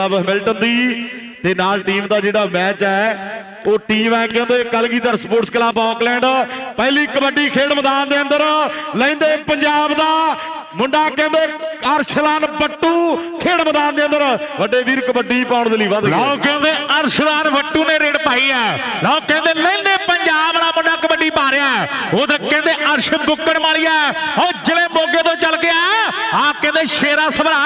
Hamilton ਦੀ ਤੇ ਨਾਲ team ਦਾ ਜਿਹੜਾ ਮੈਚ ਹੈ, ਉਹ ਟੀਮ ਹੈ ਕਹਿੰਦੇ ਕਲਗੀਧਰ ਸਪੋਰਟਸ ਕਲੱਬ ਆਕਲੈਂਡ ਪਹਿਲੀ ਕਬੱਡੀ ਖੇਡ ਮੈਦਾਨ ਦੇ ਅੰਦਰ ਲੈਂਦੇ ਪੰਜਾਬ ਦਾ ਮੁੰਡਾ ਕਹਿੰਦੇ, ਅਰਸ਼ਲਾਨ ਬੱਟੂ ਖੇਡ ਮੈਦਾਨ ਦੇ ਅੰਦਰ। ਵੱਡੇ ਵੀਰ ਕਬੱਡੀ ਪਾਉਣ ਦੇ ਲਈ ਵੱਧ ਲਓ ਕਹਿੰਦੇ ਅਰਸ਼ਦਾਨ ਵੱਟੂ ਨੇ ਰੇਡ ਪਾਈ ਹੈ। ਲਓ ਕਹਿੰਦੇ ਲੈਂਦੇ ਪੰਜਾਬ ਵਾਲਾ ਮੁੰਡਾ ਕਬੱਡੀ ਪਾ ਰਿਹਾ ਉਹ ਕਹਿੰਦੇ, ਅਰਸ਼ ਬੁੱਕੜ ਮਾਰਿਆ ਉਹ ਜਿਵੇਂ ਮੋਗੇ ਤੋਂ ਚੱਲ ਗਿਆ। ਆ ਕਹਿੰਦੇ, ਸ਼ੇਰਾ ਸਭਰਾ,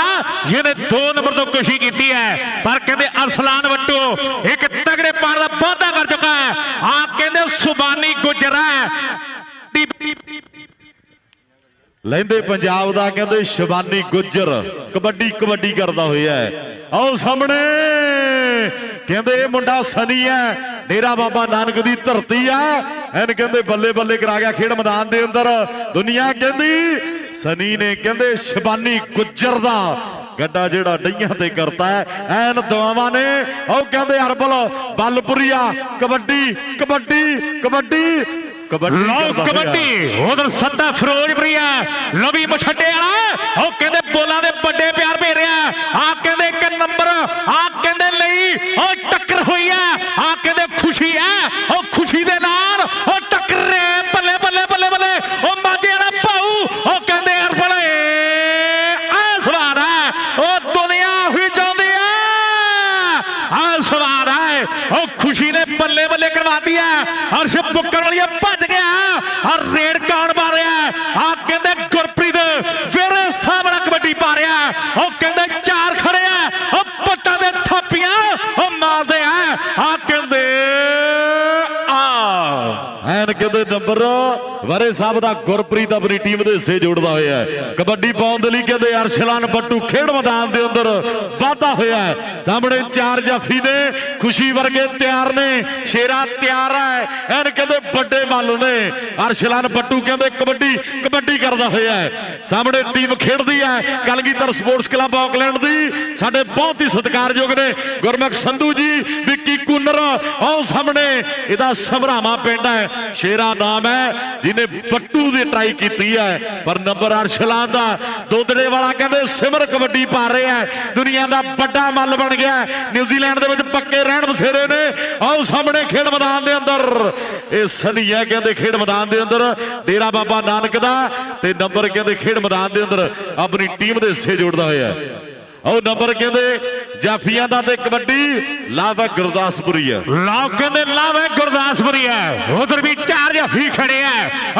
ਜਿਹਨੇ 2 ਨੰਬਰ ਤੋਂ ਕੋਸ਼ਿਸ਼ ਕੀਤੀ ਹੈ। ਪਰ ਕਹਿੰਦੇ, ਅਰਸਲਾਨ ਵੱਟੂ ਇੱਕ ਤਗੜੇ ਪਾਰ ਦਾ ਵਾਅਦਾ ਕਰ ਚੁੱਕਾ ਹੈ। ਆ ਕਹਿੰਦੇ, ਸੁਬਾਨੀ ਗੁਜਰਾ ਲੈਂਦੇ ਪੰਜਾਬ ਦਾ ਕਹਿੰਦੇ ਸ਼ਿਵਾਨੀ ਗੁੱਜਰ। ਕਬੱਡੀ ਕਬੱਡੀ ਕਰਦਾ ਹੋਇਆ ਆਓ ਸਾਹਮਣੇ। ਕਹਿੰਦੇ ਇਹ ਮੁੰਡਾ ਸਨੀ ਹੈ। ਡੇਰਾ ਬਾਬਾ ਨਾਨਕ ਦੀ ਧਰਤੀ ਆ। ਐਨ ਕਹਿੰਦੇ ਬੱਲੇ ਬੱਲੇ ਕਰਾ ਗਿਆ ਖੇਡ ਮੈਦਾਨ ਦੇ ਅੰਦਰ। ਦੁਨੀਆ ਕਹਿੰਦੀ ਸਨੀ ਨੇ ਕਹਿੰਦੇ ਸ਼ਿਵਾਨੀ ਗੁੱਜਰ ਦਾ ਗੱਡਾ ਜਿਹੜਾ ਡਈਆਂ ਤੇ ਕਰਤਾ ਹੈ। ਐਨ ਦਵਾਵਾਂ ਨੇ ਉਹ ਕਹਿੰਦੇ ਅਰਬਲ ਬਲਪੁਰੀਆ ਕਬੱਡੀ ਕਬੱਡੀ ਕਬੱਡੀ ਕਬੱਡੀ ਲਓ ਉਧਰ ਸੱਦਾ ਫਿਰੋਜ਼ਪੁਰੀਆ ਲਵੀ ਮਛੱਡੇ ਵਾਲਾ। ਉਹ ਕਹਿੰਦੇ ਬੋਲਾਂ ਦੇ ਵੱਡੇ ਪਿਆਰ ਭੇਜ ਰਿਹਾ। ਆ ਕਹਿੰਦੇ ਇੱਕ ਨੰਬਰ। ਆ ਕਹਿੰਦੇ ਲਈ। ਉਹ ਟੱਕਰ ਹੋਈ ਆ। ਆ ਕਹਿੰਦੇ ਖੁਸ਼ੀ ਆ। ਉਹ ਖੁਸ਼ੀ ਦੇ ਨਾਲ ਉਹ ਟੱਕਰੇ ਬੱਲੇ ਬੱਲੇ ਬੱਲੇ ਬੱਲੇ ਉਹ ਮਾਝੇ ਵਾਲਾ ਭਾਊ ਉਹ ਕਹਿੰਦੇ ਅਰਫਲੇ ਆ ਸਵਾਰ ਆ ਉਹ ਦੁਨੀਆ ਹੋਈ ਜਾਂਦੀ ਆ ਆ ਸਵਾਰ ਹੈ ਉਹ ਖੁਸ਼ੀ ਨੇ ਬੱਲੇ ਕਰਵਾਤੀ ਹੈ ਹਰਸ਼ ਬੁੱਕਰ ਵਾਲੀ ਭੱਜ ਗਿਆ। ਆ ਰੇਡ ਕਾਣ ਮਾਰਿਆ। ਆ ਕਹਿੰਦੇ ਗੁਰਪ੍ਰੀਤ ਵੀਰੇ ਸਾਹਮਣਾ ਕਬੱਡੀ ਪਾ ਰਿਹਾ। ਉਹ ਕਹਿੰਦੇ ਚਾਰ ਖੜੇ ਆ। ਉਹ ਪੱਟਾਂ ਦੇ ਥਾਪੀਆਂ, ਉਹ ਮਾਰਦੇ ਆ। ਆ ਕਹਿੰਦੇ ਆ। ਐਨ ਕਹਿੰਦੇ ਨੰਬਰ ਵਰੇ ਸਾਹਿਬ ਦਾ ਗੁਰਪ੍ਰੀਤ ਆਪਣੀ ਟੀਮ ਦੇ ਹਿੱਸੇ ਜੋੜਦਾ ਹੋਇਆ ਹੈ। ਕਬੱਡੀ ਪਾਉਣ ਦੇ ਲਈ ਕਹਿੰਦੇ ਅਰਸ਼ਲਾਨ ਬੱਟੂ ਖੇਡ ਮੈਦਾਨ ਦੇ ਅੰਦਰ ਵਾਧਾ ਹੋਇਆ ਹੈ। ਸਾਹਮਣੇ ਚਾਰ ਜਾਫੀ ਨੇ, ਖੁਸ਼ੀ ਵਰਗੇ ਤਿਆਰ ਨੇ, ਸ਼ੇਰਾ ਤਿਆਰ ਹੈ। ਐਨ ਕਹਿੰਦੇ ਵੱਡੇ ਮੱਲ ਨੇ। ਅਰਸ਼ਲਾਨ ਬੱਟੂ ਕਹਿੰਦੇ ਕਬੱਡੀ ਕਬੱਡੀ ਕਰਦਾ ਹੋਇਆ ਹੈ। ਸਾਹਮਣੇ ਟੀਮ ਖੇਡਦੀ ਹੈ, ਕਲਗੀਧਰ ਸਪੋਰਟਸ ਕਲੱਬ ਆਕਲੈਂਡ ਦੀ। ਸਾਡੇ ਬਹੁਤ ਹੀ ਸਤਿਕਾਰਯੋਗ ਨੇ ਗੁਰਮੁਖ ਸੰਧੂ ਜੀ, ਵਿੱਕੀ ਕੁੰਨਰ, ਆਓ ਸਾਹਮਣੇ। ਇਹਦਾ ਸਮਰਾਵਾ ਪਿੰਡ ਹੈ। ਸ਼ੇਰਾ ਨਾਮ ਹੈ ਜਿਹਨੇ ਬੱਟੂ ਦੀ ਟਰਾਈ ਕੀਤੀ ਹੈ। ਪਰ ਨੰਬਰ ਅਰਸ਼ਲਾਂ ਦਾ ਦੋਦੜੇ ਵਾਲਾ ਕਹਿੰਦੇ ਸਿਮਰ ਕਬੱਡੀ ਪਾ ਰਿਹਾ ਹੈ। ਦੁਨੀਆ ਦਾ ਵੱਡਾ ਮੱਲ ਬਣ ਗਿਆ ਨਿਊਜ਼ੀਲੈਂਡ ਦੇ ਵਿੱਚ ਪੱਕੇ ਰਹਿਣ ਬਸੇਰੇ ਨੇ। ਆਓ ਸਾਹਮਣੇ ਖੇਡ ਮੈਦਾਨ ਦੇ ਅੰਦਰ। ਇਹ ਸਨੀਆ ਕਹਿੰਦੇ ਖੇਡ ਮੈਦਾਨ ਦੇ ਅੰਦਰ। ਡੇਰਾ ਬਾਬਾ ਨਾਨਕ ਦਾ ਤੇ ਨੰਬਰ ਕਹਿੰਦੇ ਖੇਡ ਮੈਦਾਨ ਦੇ ਅੰਦਰ। ਆਪਣੀ ਟੀਮ ਦੇ ਹਿੱਸੇ ਜੋੜਦਾ ਹੋਇਆ ਉਹ ਨੰਬਰ ਕਹਿੰਦੇ, ਜਾਫੀਆਂ ਦਾ ਤੇ ਕਬੱਡੀ, ਲਾਵਾ ਗੁਰਦਾਸਪੁਰੀ ਹੈ। ਲਓ ਕਹਿੰਦੇ, ਲਾਵੇ ਗੁਰਦਾਸਪੁਰੀ ਹੈ। ਉਧਰ ਵੀ ਚਾਰ ਜਾਫੀ ਖੜੇ ਆ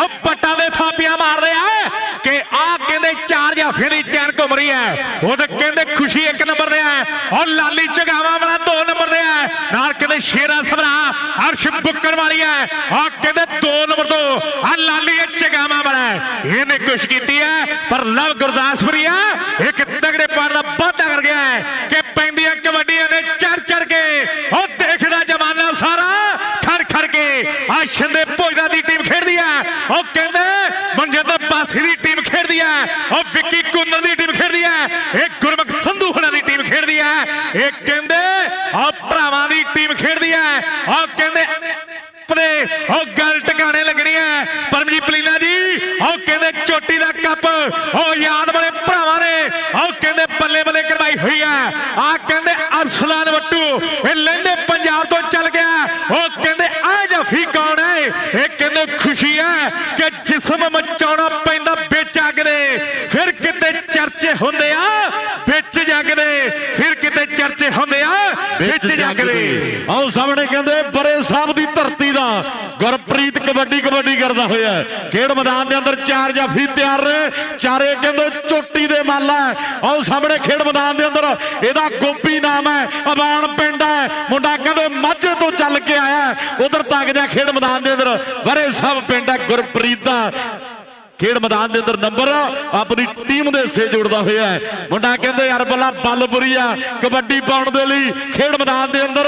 ਉਹ ਪੱਟਾਂ ਦੇ ਥਾਪੀਆਂ ਮਾਰ ਰਿਹਾ ਹੈ ਕਿ ਆ ਕਹਿੰਦੇ ਚਾਰ ਜਾਫੀ ਦੀ ਚੈਨ ਘੁੰਮ ਰਹੀ ਹੈ। ਉਹ ਤਾਂ ਕਹਿੰਦੇ ਖੁਸ਼ੀ ਇੱਕ ਨੰਬਰ ਤੇ ਹੈ। ਔਰ ਲਾਲੀ ਚਗਾਵਾ ਵਾਲਾ ਦੋ ਨੰਬਰ ਦੇ ਹੈ। ਨਾਲ ਕਹਿੰਦੇ ਸ਼ੇਰਾ ਸਭਰਾ, ਅਰਸ਼ ਬੁੱਕਰ ਵਾਲੀ ਹੈ। ਆ ਕਹਿੰਦੇ ਦੋ ਨੰਬਰ ਤੋਂ ਆ ਲਾਲੀ ਇਹ ਚਗਾਵਾ ਵਾਲਾ ਇਹਨੇ ਕੁਛ ਕੀਤੀ ਹੈ, ਪਰ ਲਵ ਗੁਰਦਾਸਪੁਰੀ ਆ ਇੱਕ ਤਗੜੇ ਪਾਰ ਦਾ ਵਾਧਾ ਕਰ ਗਿਆ ਹੈ ਕਿ ਪੈਂਦੀਆਂ ਕਬੱਡੀਆਂ ਨੇ ਚੜ ਚੜ ਕੇ ਉਹ ਦੇਖਦਾ ਜਮਾਨਾ ਸਾਰਾ ਖੜ ਖੜ ਕੇ ਆ ਸ਼ਿੰਦੇ ਭੋਜਨਾ ਦੀ ਟੀਮ ਖੇਡਦੀ ਹੈ ਉਹ ਕਹਿੰਦੇ ਮਨਜਿੰਦਰ ਪਾਸੀ ਦੀ ਟੀਮ ਖੇਡਦੀ ਹੈ ਉਹ ਵਿੱਕੀ ਕੁੰਨਰ ਦੀ ਟੀਮ ਖੇਡਦੀ ਹੈ। ਇਹ ਗੁਰਮੁਖ ਸੰਧੂ ਹੁਣਾਂ ਦੀ ਟੀਮ ਖੇਡਦੀ ਹੈ। ਇਹ ਕਹਿੰਦੇ ਆ ਭਰਾਵਾਂ ਦੀ ਟੀਮ ਖੇਡਦੀ ਹੈ। ਉਹ ਕਹਿੰਦੇ ਪਰੇ ਉਹ ਗੱਲ ਟਿਕਾਣੇ ਲੱਗਣੀ ਹੈ। ਪਰਮਜੀਤ ਪਲੀਨਾ ਜੀ ਉਹ ਕਹਿੰਦੇ ਚੋਟੀ ਦਾ ਕੱਪ ਉਹ ਯਾਦ ਵਾਲੇ ਭਰਾਵਾਂ ਨੇ ਉਹ ਕਹਿੰਦੇ ਬੱਲੇ ਬੱਲੇ ਕਰਵਾਈ ਹੋਈ ਹੈ। ਆ ਕਹਿੰਦੇ ਅਰਸਲਾਨ ਵੱਟੂ, ਇਹ ਲੈਂਦੇ ਪੰਜਾਬ ਤੋਂ ਚੱਲ ਗਿਆ ਉਹ ਕਹਿੰਦੇ ਆ ਜਫੀ ਕੌਣ ਹੈ ਇਹ ਕਹਿੰਦੇ ਖੁਸ਼ੀ ਹੈ ਕਿ ਜਿਸਮ ਮਚਾਉਣਾ ਪੈਂਦਾ ਵਿੱਚ ਅੱਗ ਦੇ ਫਿਰ ਕਿਤੇ ਚਰਚੇ ਹੁੰਦੇ ਆ ਵਿੱਚ ਜੱਗ ਦੇ ਫਿਰ ਕਿਤੇ ਚਰਚੇ ਹੁੰਦੇ ਆ ਵਿੱਚ ਜੱਗ ਦੇ ਆਓ ਸਾਹਮਣੇ ਕਹਿੰਦੇ, ਬਰੇ ਸਾਹਿਬ ਦੀ ਧਰਤੀ ਦਾ ਗੁਰਪ੍ਰੀਤ ਕਬੱਡੀ ਕਬੱਡੀ ਕਰਦਾ ਹੋਇਆ ਖੇਡ ਮੈਦਾਨ ਦੇ ਅੰਦਰ ਚਾਰ ਜਾਫੀ ਤਿਆਰ ਨੇ। ਚਾਰੇ ਕਹਿੰਦੇ, ਚੋਟੀ ਦੇ ਮੱਲ ਹੈ। ਆਓ ਸਾਹਮਣੇ ਖੇਡ ਮੈਦਾਨ ਦੇ ਅੰਦਰ, ਇਹਦਾ ਗੋਪੀ ਨਾਮ ਹੈ, ਅਬਾਨ ਪਿੰਡ ਹੈ। ਮੁੰਡਾ ਕਹਿੰਦੇ, ਮਾਝੇ ਤੋਂ ਚੱਲ ਕੇ ਆਇਆ ਉਧਰ ਤੱਕ ਜਾ ਖੇਡ ਮੈਦਾਨ ਦੇ ਅੰਦਰ, ਬਰੇ ਸਾਹਿਬ ਪਿੰਡ ਹੈ, ਗੁਰਪ੍ਰੀਤ ਦਾ। ਖੇਡ ਮੈਦਾਨ ਦੇ ਅੰਦਰ ਨੰਬਰ ਆਪਣੀ ਟੀਮ ਦੇ ਹਿੱਸੇ ਜੁੜਦਾ ਹੋਇਆ ਹੈ। ਮੁੰਡਾ ਕਹਿੰਦੇ ਅਰਬਲਾ ਬਲਪੁਰੀ ਆ ਕਬੱਡੀ ਪਾਉਣ ਦੇ ਲਈ ਖੇਡ ਮੈਦਾਨ ਦੇ ਅੰਦਰ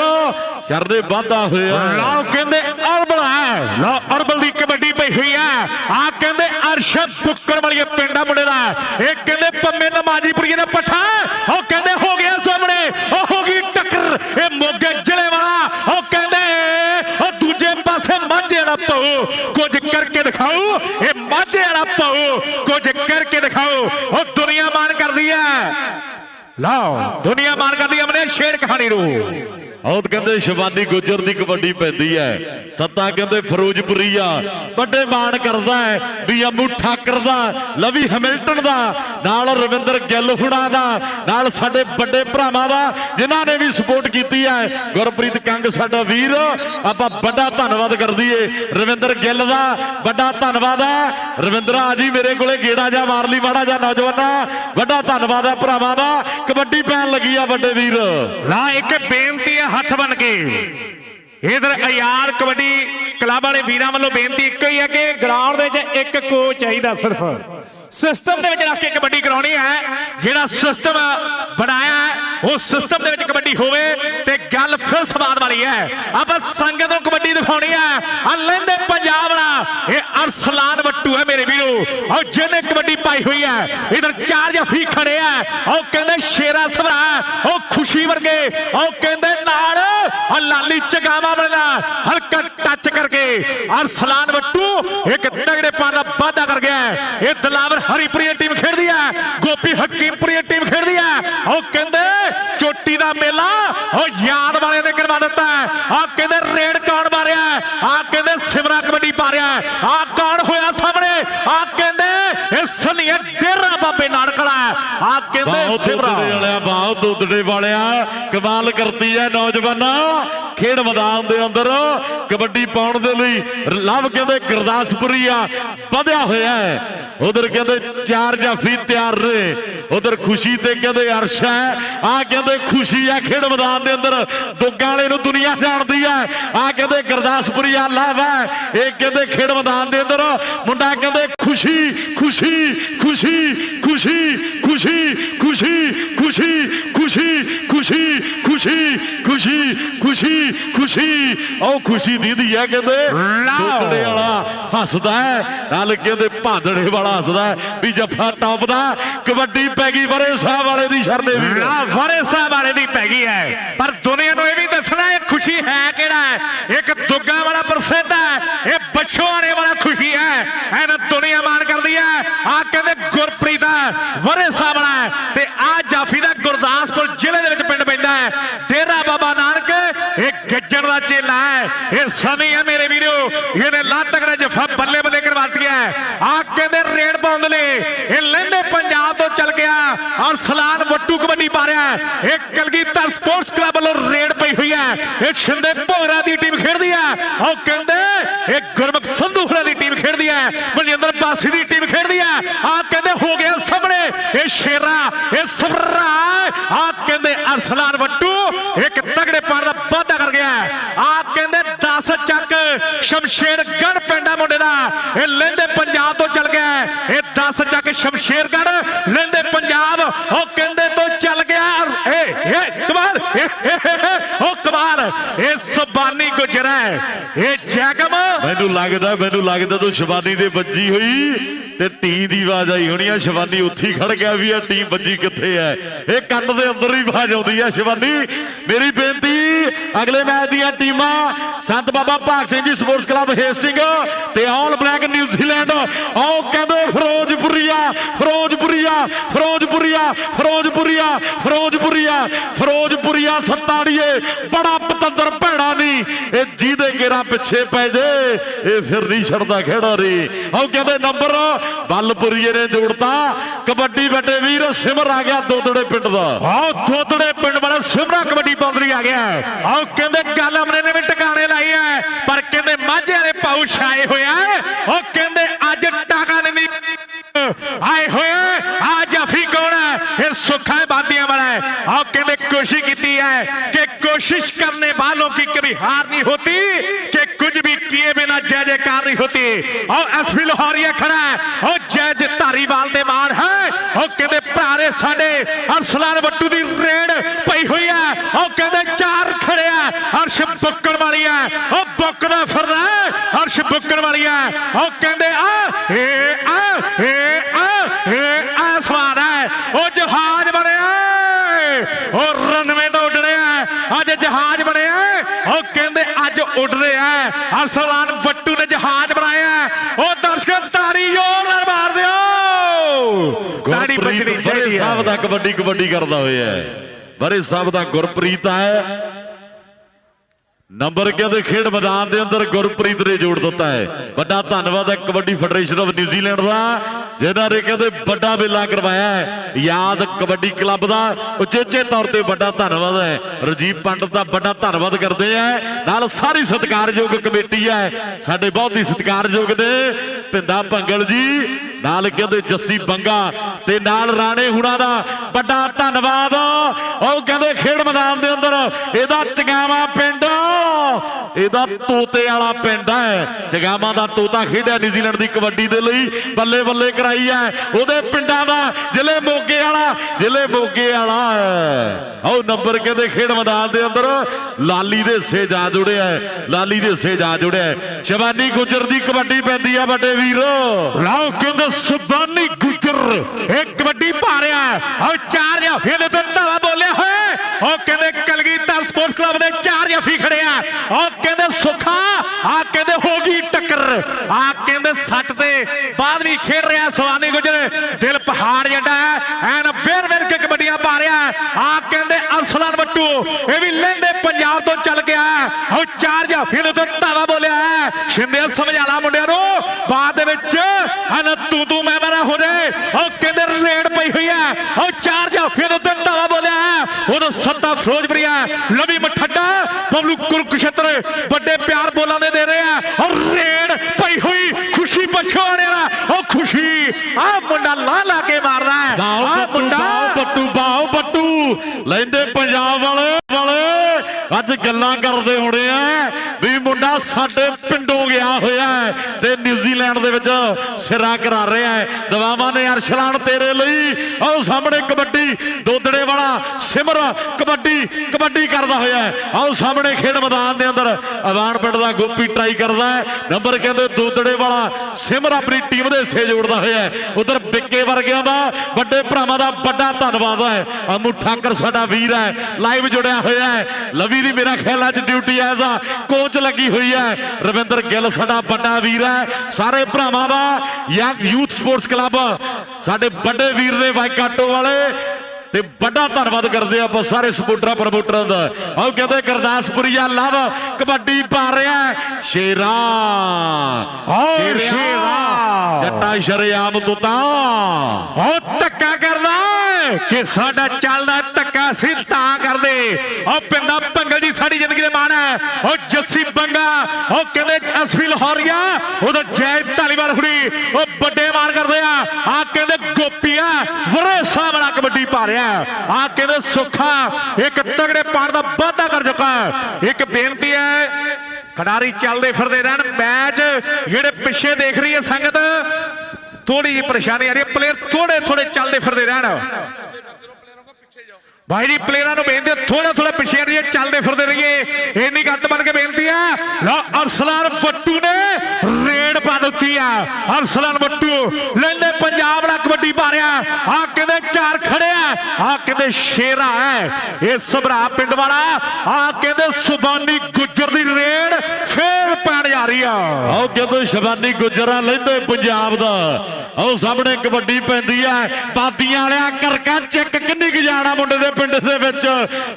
ਸ਼ਰਦੇ ਵਾਧਾ ਹੋਇਆ ਲਓ ਕਹਿੰਦੇ, ਅਰਬਲ ਹੈ। ਲਓ, ਅਰਬਲ ਦੀ ਕਬੱਡੀ ਪਈ ਹੋਈ ਆ ਆ ਕਹਿੰਦੇ, ਅਰਸ਼ਦ ਬੁੱਕਰ ਵਾਲੀ ਪਿੰਡਾ ਮੁੰਡੇ ਦਾ। ਇਹ ਕਹਿੰਦੇ, ਪੰਮੇ ਨਮਾਜੀਪੁਰੀ ਨੇ ਪੱਠਾ। ਉਹ ਕਹਿੰਦੇ, ਹੋ ਗਿਆ ਸਾਹਮਣੇ। ਉਹ ਹੋ ਗਈ ਟੱਕਰ। ਇਹ ਮੋਗੇ ਜ਼ਿਲ੍ਹੇ ਵਾਲਾ। ਉਹ ਕਹਿੰਦੇ, ਉਹ ਦੂਜੇ ਪਾਸੇ ਮਾਝੇ ਵਾਲਾ ਪਾਉ ਕੁਝ ਕਰਕੇ ਦਿਖਾਓ। ਇਹ ਮਾਝੇ ਵਾਲਾ ਪਾਉ। ਕੁਝ ਕਰਕੇ ਦਿਖਾਓ। ਉਹ ਦੁਨੀਆ ਮਾਨ ਕਰਦੀ ਹੈ। ਲਓ ਦੁਨੀਆ ਮਾਰ ਕਰਦੀ ਹੈ ਆਪਣੇ ਸ਼ੇਰ ਕਹਾਣੀ ਨੂੰ। ਉਹ ਕਹਿੰਦੇ ਸ਼ਿਵਾਨੀ ਗੁੱਜਰ ਦੀ ਕਬੱਡੀ ਪੈਂਦੀ ਹੈ। ਸੱਤਾ ਕਹਿੰਦੇ ਫਿਰੋਜ਼ਪੁਰੀ ਆ। ਵੱਡੇ ਮਾਣ ਕਰਦਾ ਹੈ, ਵੀ ਅਮੂ ਠਾਕਰ ਦਾ, ਲਵੀ ਹੈਮਿਲਟਨ ਦਾ, ਨਾਲ ਰਵਿੰਦਰ ਗਿੱਲ ਹੁਣਾ ਦਾ, ਨਾਲ ਸਾਡੇ ਵੱਡੇ ਭਰਾਵਾਂ ਦਾ, ਜਿਨ੍ਹਾਂ ਨੇ ਵੀ ਸਪੋਰਟ ਕੀਤੀ ਹੈ। ਗੁਰਪ੍ਰੀਤ ਕੰਗ ਸਾਡਾ ਵੀਰ, ਆਪਾਂ ਵੱਡਾ ਧੰਨਵਾਦ ਕਰਦੀਏ ਰਵਿੰਦਰ ਗਿੱਲ ਦਾ, ਵੱਡਾ ਧੰਨਵਾਦ ਹੈ। ਰਵਿੰਦਰਾ ਜੀ ਮੇਰੇ ਕੋਲੇ ਗੇੜਾ ਜਾ ਮਾਰ ਲਈ, ਮਾੜਾ ਜਾ ਨੌਜਵਾਨਾ। ਵੱਡਾ ਧੰਨਵਾਦ ਹੈ ਭਰਾਵਾਂ ਦਾ। ਕਬੱਡੀ ਪੈਣ ਲੱਗੀ ਆ ਵੱਡੇ ਵੀਰ। ਨਾ, ਇੱਕ ਬੇਨਤੀ ਹੈ ਹੱਥ ਬਣ ਕੇ। ਇਧਰ ਅਯਾਰ ਕਬੱਡੀ ਕਲੱਬ ਵਾਲੇ ਵੀਰਾਂ ਵੱਲੋਂ ਬੇਨਤੀ ਇੱਕੋ ਹੀ ਹੈ ਕਿ ਗਰਾਊਂਡ ਦੇ ਵਿੱਚ ਇੱਕ ਕੋਚ ਚਾਹੀਦਾ ਸਿਰਫ। ਸਿਸਟਮ ਦੇ ਵਿੱਚ ਰੱਖ ਕੇ ਕਬੱਡੀ ਕਰਾਉਣੀ ਹੈ। ਜਿਹੜਾ ਸਿਸਟਮ ਬਣਾਇਆ ਉਹ ਸਿਸਟਮ ਦੇ ਵਿੱਚ ਕਬੱਡੀ ਹੋਵੇ ਤੇ ਗੱਲ ਫਿਰ ਸਵਾਦ ਵਾਲੀ ਹੈ। ਆਪਾਂ ਸੰਗਤ ਨੂੰ ਕਬੱਡੀ ਦਿਖਾਉਣੀ ਹੈ। ਆ ਲੈਂਦੇ ਪੰਜਾਬ ਵਾਲਾ। ਇਹ ਅਰਸਲਾਨ ਵੱਟੂ ਹੈ ਮੇਰੇ ਵੀਰੋ। ਉਹ ਜਿਹਨੇ ਕਬੱਡੀ ਪਾਈ ਹੋਈ ਹੈ, ਇਧਰ ਚਾਰ ਜਫੀ ਖੜੇ ਆ। ਉਹ ਕਹਿੰਦੇ ਸ਼ੇਰਾ ਸਭਰਾ, ਉਹ ਖੁਸ਼ੀ ਵਰਗੇ, ਉਹ ਕਹਿੰਦੇ ਨਾਲ ਆ ਲਾਲੀ ਚਗਾਵਾ ਬਣਾ ਹਲਕਾ ਟੱਚ ਕਰਕੇ ਅਰਸਲਾਨ ਵੱਟੂ, ਇੱਕ ਤਗੜੇ ਪਾਰ ਦਾ ਵਾਅਦਾ ਕਰ ਗਿਆ ਇਹ ਦਲਾਵਰ ਹਰੀਪੁਰੀ ਟੀਮ ਖੇਡਦੀ ਹੈ, ਗੋਪੀ ਹਕੀਮਪੁਰੀ ਟੀਮ ਖੇਡਦੀ ਹੈ। ਉਹ ਕਹਿੰਦੇ ਚੋਟੀ ਦਾ ਮੇਲਾ। ਉਹ ਯਾਦ ਵਾਲੇ ਨੇ ਕਰਵਾ ਦਿੱਤਾ ਆ ਕਹਿੰਦੇ ਰੇਡ ਕੌਣ ਮਾਰਿਆ ਆ ਕਹਿੰਦੇ ਸਿਮਰਾ ਕਬੱਡੀ ਪਾ ਰਿਹਾ ਆ ਕੌਣ ਹੋਇਆ ਸਾਹਮਣੇ? ਆ ਕਹਿੰਦੇ ਇਹ ਸਨੀਆ ਡੇਰਾ ਬਾਬੇ ਨਾਨਕ ਵਾਲਾ ਆ ਕਹਿੰਦੇ ਸਿਮਰਾ। ਵਾਲਿਆ ਬਹੁਤ ਦੁੱਧੜੇ ਵਾਲਿਆ ਕਮਾਲ ਕਰਦੀ ਹੈ ਨੌਜਵਾਨਾ। ਖੇਡ ਮੈਦਾਨ ਦੇ ਅੰਦਰ ਕਬੱਡੀ ਪਾਉਣ ਦੇ ਲਈ ਲਵ ਕਹਿੰਦੇ ਗੁਰਦਾਸਪੁਰੀ ਆ ਵਧਿਆ ਹੋਇਆ ਹੈ। ਉਧਰ ਕਹਿੰਦੇ ਚਾਰ ਜਾਫੀ ਤਿਆਰ ਨੇ। ਉਧਰ ਖੁਸ਼ੀ ਤੇ ਕਹਿੰਦੇ ਅਰਸ਼ ਹੈ ਆ ਕਹਿੰਦੇ ਖੁਸ਼ੀ ਆ ਖੇਡ ਮੈਦਾਨ ਦੇ ਅੰਦਰ ਦੁੱਗਾ ਵਾਲੇ ਨੂੰ ਦੁਨੀਆ ਜਾਣਦੀ ਹੈ ਆ ਕਹਿੰਦੇ ਗੁਰਦਾਸਪੁਰੀ ਆ ਲਵ ਹੈ ਇਹ ਕਹਿੰਦੇ ਖੇਡ ਮੈਦਾਨ ਦੇ ਅੰਦਰ ਮੁੰਡਾ ਕਹਿੰਦੇ ਖੁਸ਼ੀ ਖੁਸ਼ੀ ਖੁਸ਼ੀ ਖੁਸ਼ੀ ਖੁਸ਼ੀ ਖੁਸ਼ੀ ਖੁਸ਼ੀ ਖੁਸ਼ੀ ਖੁਸ਼ੀ ਖੁਸ਼ੀ ਖੁਸ਼ੀ ਖੁਸ਼ੀ ਖੁਸ਼ੀ ਉਹ ਖੁਸ਼ੀ ਦੀਦੀ ਹੈ ਕਹਿੰਦੇ। ਦੁੱਧੜੇ ਵਾਲਾ ਹੱਸਦਾ ਹੈ ਨਾਲ ਕਹਿੰਦੇ ਭਾਦੜੇ ਵਾਲਾ ਹੱਸਦਾ ਹੈ ਵੀ ਜੱਫਾ ਟੌਪ ਦਾ ਕਬੱਡੀ ਪੈ ਗਈ ਵਰੇ ਸਾਹਿਬ ਵਾਲੇ ਦੀ ਸ਼ਰਨੇ ਵੀ ਆ। ਵਾਰੇ ਸਾਹਿਬ ਵਾਲੇ ਦੀ ਪੈ ਗਈ ਹੈ ਪਰ ਦੁਨੀਆ ਨੂੰ ਇਹ ਵੀ ਦੱਸਣਾ, ਇਹ ਖੁਸ਼ੀ ਹੈ ਕਿਹੜਾ ਹੈ ਇੱਕ ਦੁੱਗਾ ਵਾਲਾ ਪ੍ਰਸਿੱਧ ਹੈ ਇਹ ਬੱਚੋ ਵਾਲਾ ਖੁਸ਼ੀ ਹੈ ਐਨ ਦੁਨੀਆ ਮਾਣ ਕਰਦੀ ਹੈ ਆ ਕਹਿੰਦੇ ਗੁਰਪ੍ਰੀਤ ਵਰੇ ਸਾਹਿਬ ਵਾਲਾ ਤੇ ਆ ਜਾਫੀ ਦਾ ਗੁਰਦਾਸਪੁਰ ਜ਼ਿਲ੍ਹੇ ਦੇ ਵਿੱਚ ਪਿੰਡ ਪੈਂਦਾ ਹੈ ਡੇਰਾ ਬਾਬਾ ਨਾਨਕ, ਇਹ ਗੱਜਣ ਦਾ ਚੇਲਾ ਹੈ ਇਹ ਸਨੀ ਹੈ ਮੇਰੇ ਵੀਰੋ, ਇਹਨੇ ਲਾ ਤਕੜਾ ਜਫਾ ਬੱਲੇ ਬੱਲੇ ਕਰਵਾਤੀ ਹੈ ਆ ਕਹਿੰਦੇ ਰੇਡ ਪਾਉਣ ਲਈ ਇਹ ਲੈਂਦੇ ਪੰਜਾਬ ਚੱਲ ਗਿਆ ਔਰ ਸਲਾਨ ਵੱਟੂ ਕਬੱਡੀ ਪਾ ਰਿਹਾ ਹੈ। ਇਹ ਕਲਗੀਧਰ ਸਪੋਰਟਸ ਕਲੱਬ ਵੱਲੋਂ ਰੇਡ ਪਈ ਹੋਈ ਹੈ। ਇਹ ਸ਼ਿੰਦੇ ਭੋਗਰਾ ਦੀ ਟੀਮ ਖੇਡਦੀ ਹੈ। ਉਹ ਕਹਿੰਦੇ ਇਹ ਗੁਰਮੁਖ ਸੰਧੂ ਹੋਰਾਂ ਦੀ ਟੀਮ ਖੇਡਦੀ ਹੈ। ਮਨਜਿੰਦਰ ਬਾਸੀ ਦੀ ਟੀਮ ਖੇਡਦੀ ਹੈ। ਆ ਕਹਿੰਦੇ ਹੋ ਗਿਆ ਸਾਹਮਣੇ। ਇਹ ਸ਼ੇਰਾ, ਇਹ ਸਵਰਾ, ਆ ਕਹਿੰਦੇ ਅਰਸਲਾਨ ਵੱਟੂ, ਇੱਕ ਤਗੜੇ ਪਾਣ ਦਾ ਵਾਅਦਾ ਕਰ ਗਿਆ ਆ ਕਹਿੰਦੇ 10 ਚੱਕ ਸ਼ਮਸ਼ੇਰਗੜ੍ਹ ਪਿੰਡਾ ਮੁੰਡੇ ਦਾ। ਇਹ ਲਹਿੰਦੇ ਇਹ 10 ਚੱਕ ਸ਼ਮਸ਼ੇਰਗੜ ਲੈਂਦੇ ਪੰਜਾਬ, ਉਹ ਕਹਿੰਦੇ ਤੋਂ ਚੱਲ ਗਿਆ ਏ ਏ ਕਮਾਲ ਓ ਕਮਾਲ ਇਸ ਬਾਨੀ ਗੁਜਰ ਹੈ। ਇਹ ਜੈਗਮ। ਮੈਨੂੰ ਲੱਗਦਾ ਮੈਨੂੰ ਲੱਗਦਾ ਤੂੰ ਸ਼ਿਵਾਨੀ ਦੇ ਵੱਜੀ ਹੋਈ। ਤੇ ਟੀ ਦੀ ਆਵਾਜ਼ ਆਈ ਹੋਣੀ ਆ ਸ਼ਿਵਾਨੀ ਉੱਥੇ ਖੜ ਗਿਆ ਵੀ ਆ ਟੀਮ ਵੱਜੀ ਕਿੱਥੇ ਐ ਇਹ ਕੰਨ ਦੇ ਅੰਦਰ ਹੀ ਆਵਾਜ਼ ਆਉਂਦੀ ਆ ਸ਼ਿਵਾਨੀ ਮੇਰੀ ਬੇਨਤੀ, ਅਗਲੇ ਮੈਚ ਦੀਆਂ ਟੀਮਾਂ, ਸੰਤ Baba Bhag Singh ji sports club Hasting ਤੇ ਆਲ ਬਲੈਕ ਨਿਊਜ਼ੀਲੈਂਡ ਆਓ ਕਹਿੰਦੇ ਫਿਰੋਜ਼ਪੁਰੀਆ ਫਿਰੋਜ਼ਪੁਰੀਆ ਫਿਰੋਜ਼ਪੁਰੀਆ ਫਿਰੋਜ਼ਪੁਰੀਆ ਫਿਰੋਜ਼ਪੁਰੀਆ ਫਿਰੋਜ਼ਪੁਰੀਆ ਸੱਤਾੜੀਏ, ਬੜਾ ਪਤੰਦਰ ਭੈੜਾ ਨਹੀਂ ਇਹ ਜਿਹਦੇ ਗੇਰਾ ਪਿੱਛੇ ਪੈ ਜੇ, ਇਹ ਫਿਰ ਨਹੀਂ ਛੱਡਦਾ ਖੇੜਾ ਰੇ ਆਓ ਕਹਿੰਦੇ ਨੰਬਰ ਬੱਲਪੁਰੀਏ ਨੇ ਜੋੜਤਾ। ਕਬੱਡੀ ਵੱਡੇ ਵੀਰ, ਸਿਮਰ ਆ ਗਿਆ ਦੋਦੜੇ ਪਿੰਡ ਦਾ। ਆਓ ਦੋਦੜੇ ਪਿੰਡ ਵਾਲਾ ਸਿਮਰਾ ਕਬੱਡੀ ਪਾਉਂਦਰੀ ਆ ਗਿਆ ਆਓ ਕਹਿੰਦੇ ਗੱਲ ਅਮਰੇ ਨੇ ਵੀ ਟਿਕਾਣੇ ਲਾਈ ਹੈ, ਪਰ ਕਹਿੰਦੇ ਮਾਝੇ ਵਾਲੇ ਪਾਉ ਛਾਏ ਹੋਇਆ ਉਹ ਕਹਿੰਦੇ ਅੱਜ ਟਾਕਾ ਨਹੀਂ ਆਏ ਹੋਏ ਆ ਜਾਫੀ ਕੌਣ ਹੈ? ਇਹ ਸੁੱਖਾ ਬਾਦੀਆਂ ਵਾਲਾ ਹੈ। ਆਓ ਕਹਿੰਦੇ ਕੋਸ਼ਿਸ਼ ਕੀਤੀ ਹੈ कोशिश करने वालों की कभी हार नहीं होती कि कुछ भी किए बिना जय जयकार नहीं होती और एसपी लोहारिया खड़ा है और जय जय धारीवाल ਦੇ ਮਾਣ ਹੈ ਉਹ ਕਹਿੰਦੇ ਭਰਾਰੇ ਸਾਡੇ ਅਰਸਲਾਨ ਵੱਟੂ ਦੀ ਰੇਡ ਪਈ ਹੋਈ ਹੈ ਉਹ ਕਹਿੰਦੇ ਚਾਰ ਖੜੇ ਆ ਅਰਸ਼ ਬੁੱਕਣ ਵਾਲੀ ਹੈ ਉਹ ਬੁੱਕਦਾ ਫਿਰਦਾ ਹੈ, ਅਰਸ਼ ਬੁੱਕਣ ਵਾਲੀ ਹੈ ਉਹ ਕਹਿੰਦੇ ਆ ਏ ਆ ਏ ਆ ਏ ਆ ਸਵਾਦ ਹੈ ਉਹ ਜਹਾਜ਼ ਬਣਿਆ ਉਹ ਜਹਾਜ਼ ਬਣਿਆ। ਉਹ ਕਹਿੰਦੇ ਅੱਜ ਉੱਡ ਰਿਹਾ ਹੈ। ਅਰਸਲਾਨ ਵੱਟੂ ਨੇ ਜਹਾਜ਼ ਬਣਾਇਆ। ਉਹ ਦਰਸ਼ਕ ਤਾੜੀ ਜ਼ੋਰ ਨਾਲ ਮਾਰ ਦਿਓ ਤਾੜੀ ਬੜੇ ਚਾਹੀਦੀ ਸਾਹਿਬ ਹੈ ਦਾ ਕਬੱਡੀ ਕਬੱਡੀ ਕਰਦਾ ਹੋਇਆ ਬੜੇ ਸਾਹਿਬ ਦਾ ਗੁਰਪ੍ਰੀਤ ਹੈ ਨੰਬਰ ਕਹਿੰਦੇ ਖੇਡ ਮੈਦਾਨ ਦੇ ਅੰਦਰ ਗੁਰਪ੍ਰੀਤ ਨੇ ਜੋੜ ਦਿੱਤਾ ਹੈ। ਵੱਡਾ ਧੰਨਵਾਦ ਹੈ kabaddi federation of New Zealand ਦਾ ਜਿਨ੍ਹਾਂ ਨੇ ਕਹਿੰਦੇ ਵੱਡਾ ਮੇਲਾ ਕਰਵਾਇਆ ਹੈ। ਯਾਦ ਕਬੱਡੀ ਕਲੱਬ ਦਾ ਉਚੇਚੇ ਤੌਰ ਤੇ ਵੱਡਾ ਧੰਨਵਾਦ ਹੈ। ਰਜੀਵ ਪੰਡਤ ਦਾ ਵੱਡਾ ਧੰਨਵਾਦ ਕਰਦੇ ਆ। ਨਾਲ ਸਾਰੀ ਸਤਿਕਾਰਯੋਗ ਕਮੇਟੀ ਹੈ। ਸਾਡੇ ਬਹੁਤ ਹੀ ਸਤਿਕਾਰਯੋਗ ਨੇ ਪਿੰਦਾ ਭੰਗਲ ਜੀ, ਨਾਲ ਕਹਿੰਦੇ ਜੱਸੀ ਬੰਗਾ ਤੇ ਨਾਲ ਰਾਣੇ ਹੁਣਾ ਦਾ ਵੱਡਾ ਧੰਨਵਾਦ। ਉਹ ਕਹਿੰਦੇ ਖੇਡ ਮੈਦਾਨ ਦੇ ਅੰਦਰ, ਇਹਦਾ ਚਗਾਵਾ ਪਿੰਡ ਇਹਦਾ ਤੋਤੇ ਵਾਲਾ ਪਿੰਡ ਹੈ। ਜਗਾਵਾਂ ਦਾ ਤੋਤਾ ਖੇਡਿਆ ਨਿਊਜ਼ੀਲੈਂਡ ਦੀ ਕਬੱਡੀ ਦੇ ਲਈ। ਬੱਲੇ ਬੱਲੇ ਕਰਾਈ ਹੈ। ਉਹਦੇ ਪਿੰਡਾਂ ਦਾ ਜ਼ਿਲ੍ਹੇ ਮੋਗੇ ਵਾਲਾ, ਜ਼ਿਲ੍ਹੇ ਮੋਗੇ ਵਾਲਾ ਆਓ ਨੰਬਰ ਕਹਿੰਦੇ ਖੇਡ ਮੈਦਾਨ ਦੇ ਅੰਦਰ? ਲਾਲੀ ਦੇ ਸੇ ਜਾ ਜੁੜਿਆ ਹੈ। ਲਾਲੀ ਦੇ ਸੇ ਜਾ ਜੁੜਿਆ ਹੈ। ਗੁਜਰ ਦੀ ਕਬੱਡੀ ਪੈਂਦੀ ਆ ਵੱਡੇ ਵੀਰ। ਲਾਓ ਕਹਿੰਦੇ ਸੁਬਾਨੀ ਗੁਜਰ। ਇਹ ਕਬੱਡੀ ਪਾ ਰਿਹਾ ਔਰ ਚਾਰ ਜਾਫੀਆਂ ਦੇ ਤੇ ਧਾਵਾ ਬੋਲਿਆ ਹੋਇਆ ਉਹ ਕਹਿੰਦੇ ਕਲਗੀਧਰ ਸਪੋਰਟਸ ਕਲੱਬ ਦੇ ਚਾਰ ਜਾਫੀ ਖੜੇ ਆ ਕਹਿੰਦੇ ਸੁਖਾ ਆ ਕਹਿੰਦੇ ਹੋ ਗਈ ਟੱਕਰ ਆ ਕਹਿੰਦੇ ਸੱਟ ਤੇ ਬਾਅਦ ਵੀ ਖੇਡ ਰਿਹਾ ਸੁਬਾਨੀ ਗੁਜਰ। ਦਿਲ ਪਹਾੜ ਜੱਡਾ ਐਨ ਫੇਰ ਵੇਰ ਕੇ ਕਬੱਡੀਆਂ ਪਾ ਰਿਹਾ ਆ ਕਹਿੰਦੇ ਅਸਲਨ ਬੱਟੂ ਇਹ ਵੀ ਲਹਿੰਦੇ ਪੰਜਾਬ ਤੋਂ ਚੱਲ ਗਿਆ ਉਹ ਚਾਰ ਜਾਫੀਆਂ ਦੇ ਤੇ ਧਾਵਾ ਬੋਲਿਆ ਸ਼ਿੰਦੇ ਸਮਝਾਣਾ ਮੁੰਡਿਆਂ ਨੂੰ। ਬਾਅਦ ਦੇ ਵਿੱਚ ਹਨ ਤੂੰ ਤੂੰ ਮੈਂ ਮੇਰਾ ਹੋ ਜਾਏ ਉਹ ਕਹਿੰਦੇ ਰੇਡ ਪਈ ਹੋਈ ਹੈ ਉਹ ਚਾਰ ਜਾਫੀਆਂ ਦੇ ਉੱਤੇ ਧਾਵਾ ਬੋਲਿਆ। ਉਦੋਂ ਸੱਤਾ ਫਿਰੋਜ਼ਪੁਰੀਆ ਲਵੀ ਮਠੱਡਾ ਬਬਲੂ ਕੁਰਕਸ਼ੇਤਰ ਵੱਡੇ ਪਿਆਰ ਬੋਲਾਂ ਦੇ ਦੇ ਰਹੇ ਆ। ਔਰ ਰੇਡ ਪਈ ਹੋਈ ਖੁਸ਼ੀ ਵਾਲਾ ਉਹ ਖੁਸ਼ੀ ਆ ਮੁੰਡਾ ਲਾ ਲਾ ਕੇ ਮਾਰਦਾ ਬੱਟੂ ਬਾਓ ਬੱਟੂ ਬਾਓ ਬੱਟੂ। ਲੈਂਦੇ ਪੰਜਾਬ ਵਾਲੇ ਵਾਲੇ। ਅੱਜ ਗੱਲਾਂ ਕਰਦੇ ਹੋਣੇ ਆ ਵੀ ਮੁੰਡਾ ਸਾਡੇ ਪਿੰਡੋਂ ਗਿਆ ਹੋਇਆ ਹੈ ਤੇ ਨਿਊਜ਼ੀਲੈਂਡ ਦੇ ਵਿੱਚ ਸਿਰਾ ਕਰਾ ਰਿਹਾ ਹੈ। ਦਵਾਵਾਂ ਨੇ ਅਰਸ਼ਲਾਨ ਤੇਰੇ ਲਈ। ਆਓ ਸਾਹਮਣੇ ਕਬੱਡੀ, ਦੋਦੜੇ ਵਾਲਾ ਸਿਮਰ ਕਬੱਡੀ ਕਬੱਡੀ ਕਰਦਾ ਹੋਇਆ ਆਓ ਸਾਹਮਣੇ ਖੇਡ ਮੈਦਾਨ ਦੇ ਅੰਦਰ। ਅਵਾਨ ਪਿੰਡ ਦਾ ਗੋਪੀ ਟਰਾਈ ਕਰਦਾ ਹੈ। ਨੰਬਰ ਕਹਿੰਦੇ ਦੋਦੜੇ ਵਾਲਾ ਸਿਮਰ ਆਪਣੀ ਟੀਮ ਦੇ ਹਿੱਸੇ ਜੋੜਦਾ ਹੋਇਆ ਹੈ। ਉਧਰ ਬਿੱਕੇ ਵਰਗਿਆਂ ਦਾ ਵੱਡੇ ਭਰਾਵਾਂ ਦਾ ਵੱਡਾ ਧੰਨਵਾਦ ਹੈ। ਅਮੂ ਠਾਕਰ ਸਾਡਾ ਵੀਰ ਹੈ। ਲਾਈਵ ਜੁੜਿਆ ਹੋਇਆ ਹੈ। ਲਵੀ ਦੀ ਮੇਰਾ ਖਿਆਲ ਅੱਜ ਡਿਊਟੀ ਐਜ਼ ਆ ਕੋਚ ਲੱਗੀ ਹੋਈ ਹੈ ਰਵਿੰਦਰ ਗਿੱਲ ਸਾਡਾ ਵੱਡਾ ਵੀਰ ਹੈ ਸਾਰੇ ਭਰਾਵਾਂ ਦਾ ਯੰਗ ਯੂਥ ਸਪੋਰਟਸ ਕਲੱਬ ਸਾਡੇ ਵੱਡੇ ਵੀਰ ਨੇ ਵਾਈਕਾਟੋ ਵਾਲੇ। ਤੇ ਵੱਡਾ ਧੰਨਵਾਦ ਕਰਦੇ ਆਪਾਂ ਸਾਰੇ ਸਪੋਰਟਰਾਂ ਪ੍ਰਮੋਟਰਾਂ ਦਾ। ਆਓ ਕਹਿੰਦੇ ਗੁਰਦਾਸਪੁਰੀਆ ਲਵ ਕਬੱਡੀ ਪਾ ਰਿਹਾ ਹੈ। ਸ਼ੇਰਾ। ਸ਼ੇਰਿਆ। ਸ਼ੇਰਾ। ਜੱਟਾ ਸ਼ਰਿਆਮ ਤੋਂ ਤਾਂ। ਉਹ ਧੱਕਾ ਕਰਦਾ ਹੈ ਕਿ ਸਾਡਾ ਚੱਲਦਾ ਧੱਕਾ ਸੀ ਤਾਂ ਕਰਦੇ। ਉਹ ਪਿੰਡਾ ਪੰਗਲ ਜੀ ਸਾਡੀ ਜ਼ਿੰਦਗੀ ਦੇ ਮਾਣ ਹੈ। ਉਹ ਜੱਸੀ ਬੰਗਾ, ਉਹ ਕਹਿੰਦੇ ਅਸਫੀ ਲਾਹੌਰੀਆ, ਉਹਦਾ ਜੈ ਧਾਲੀਵਾਲ ਹੁਣੀ, ਉਹ ਵੱਡੇ ਮਾਰ ਕਰਦੇ ਆ। ਆ ਕਹਿੰਦੇ ਗੋਪੀਆ ਵਰੇ ਸਾਹਮਣਾ ਕਬੱਡੀ ਪਾ ਰਿਹਾ। ਆ ਕਹਿੰਦੇ ਸੁੱਖਾ, ਇੱਕ ਤਗੜੇ ਪਾਣ ਦਾ ਵਾਅਦਾ ਕਰ ਚੁੱਕਾ। ਇੱਕ ਬੇਨਤੀ ਹੈ, ਖਿਡਾਰੀ ਚੱਲਦੇ ਫਿਰਦੇ ਰਹਿਣ। ਮੈਚ ਜਿਹੜੇ ਪਿੱਛੇ ਦੇਖ ਰਹੀ ਹੈ ਸੰਗਤ ਥੋੜੀ ਜਿਹੀ ਪਰੇਸ਼ਾਨੀ ਆ ਰਹੀ ਹੈ। ਪਲੇਅਰ ਥੋੜੇ ਥੋੜੇ ਚੱਲਦੇ ਫਿਰਦੇ ਰਹਿਣ। ਭਾਈ ਜੀ ਪਲੇਅਰਾਂ ਨੂੰ ਬੇਨਤੀ ਥੋੜਾ ਥੋੜਾ ਪਿੱਛੇ ਰਹੀਏ, ਚੱਲਦੇ ਫਿਰਦੇ ਰਹੀਏ। ਇੰਨੀ ਗੱਤ ਬਣ ਕੇ ਬੇਨਤੀ ਹੈ। ਲਓ, ਅਰਸਲਾਨ ਬੱਟੂ ਨੇ ਰੇਡ ਪਾ ਦਿੱਤੀ ਆ। ਅਰਸਲਾਨ ਬੱਟੂ ਲੈਂਦੇ ਪੰਜਾਬ ਨਾਲ ਕਬੱਡੀ ਪਾ ਰਿਹਾ ਆ ਕਹਿੰਦੇ ਚਾਰ ਖੜੇ ਆ? ਆ ਕਹਿੰਦੇ ਸ਼ੇਰਾ ਹੈ? ਇਹ ਸਭਰਾ ਪਿੰਡ ਵਾਲਾ। ਆ ਕਹਿੰਦੇ ਸੁਬਾਨੀ ਗੁੱਜਰ ਦੀ ਰੇਡ, ਫੇਰ ਪੈਣ ਜਾ ਰਹੀ ਆ। ਆਓ ਕਹਿੰਦੇ ਸ਼ਬਾਨੀ ਗੁਜਰਾ ਲੈਂਦੇ ਪੰਜਾਬ ਦਾ, ਆਓ ਸਾਹਮਣੇ ਕਬੱਡੀ ਪੈਂਦੀ ਹੈ ਬਾਦੀਆਂ ਵਾਲਿਆ ਕਰਕਾ ਚੱਕ ਕਿੰਨੀ ਕੁ ਮੁੰਡੇ ਦੇ ਪਿੰਡ ਦੇ ਵਿੱਚ।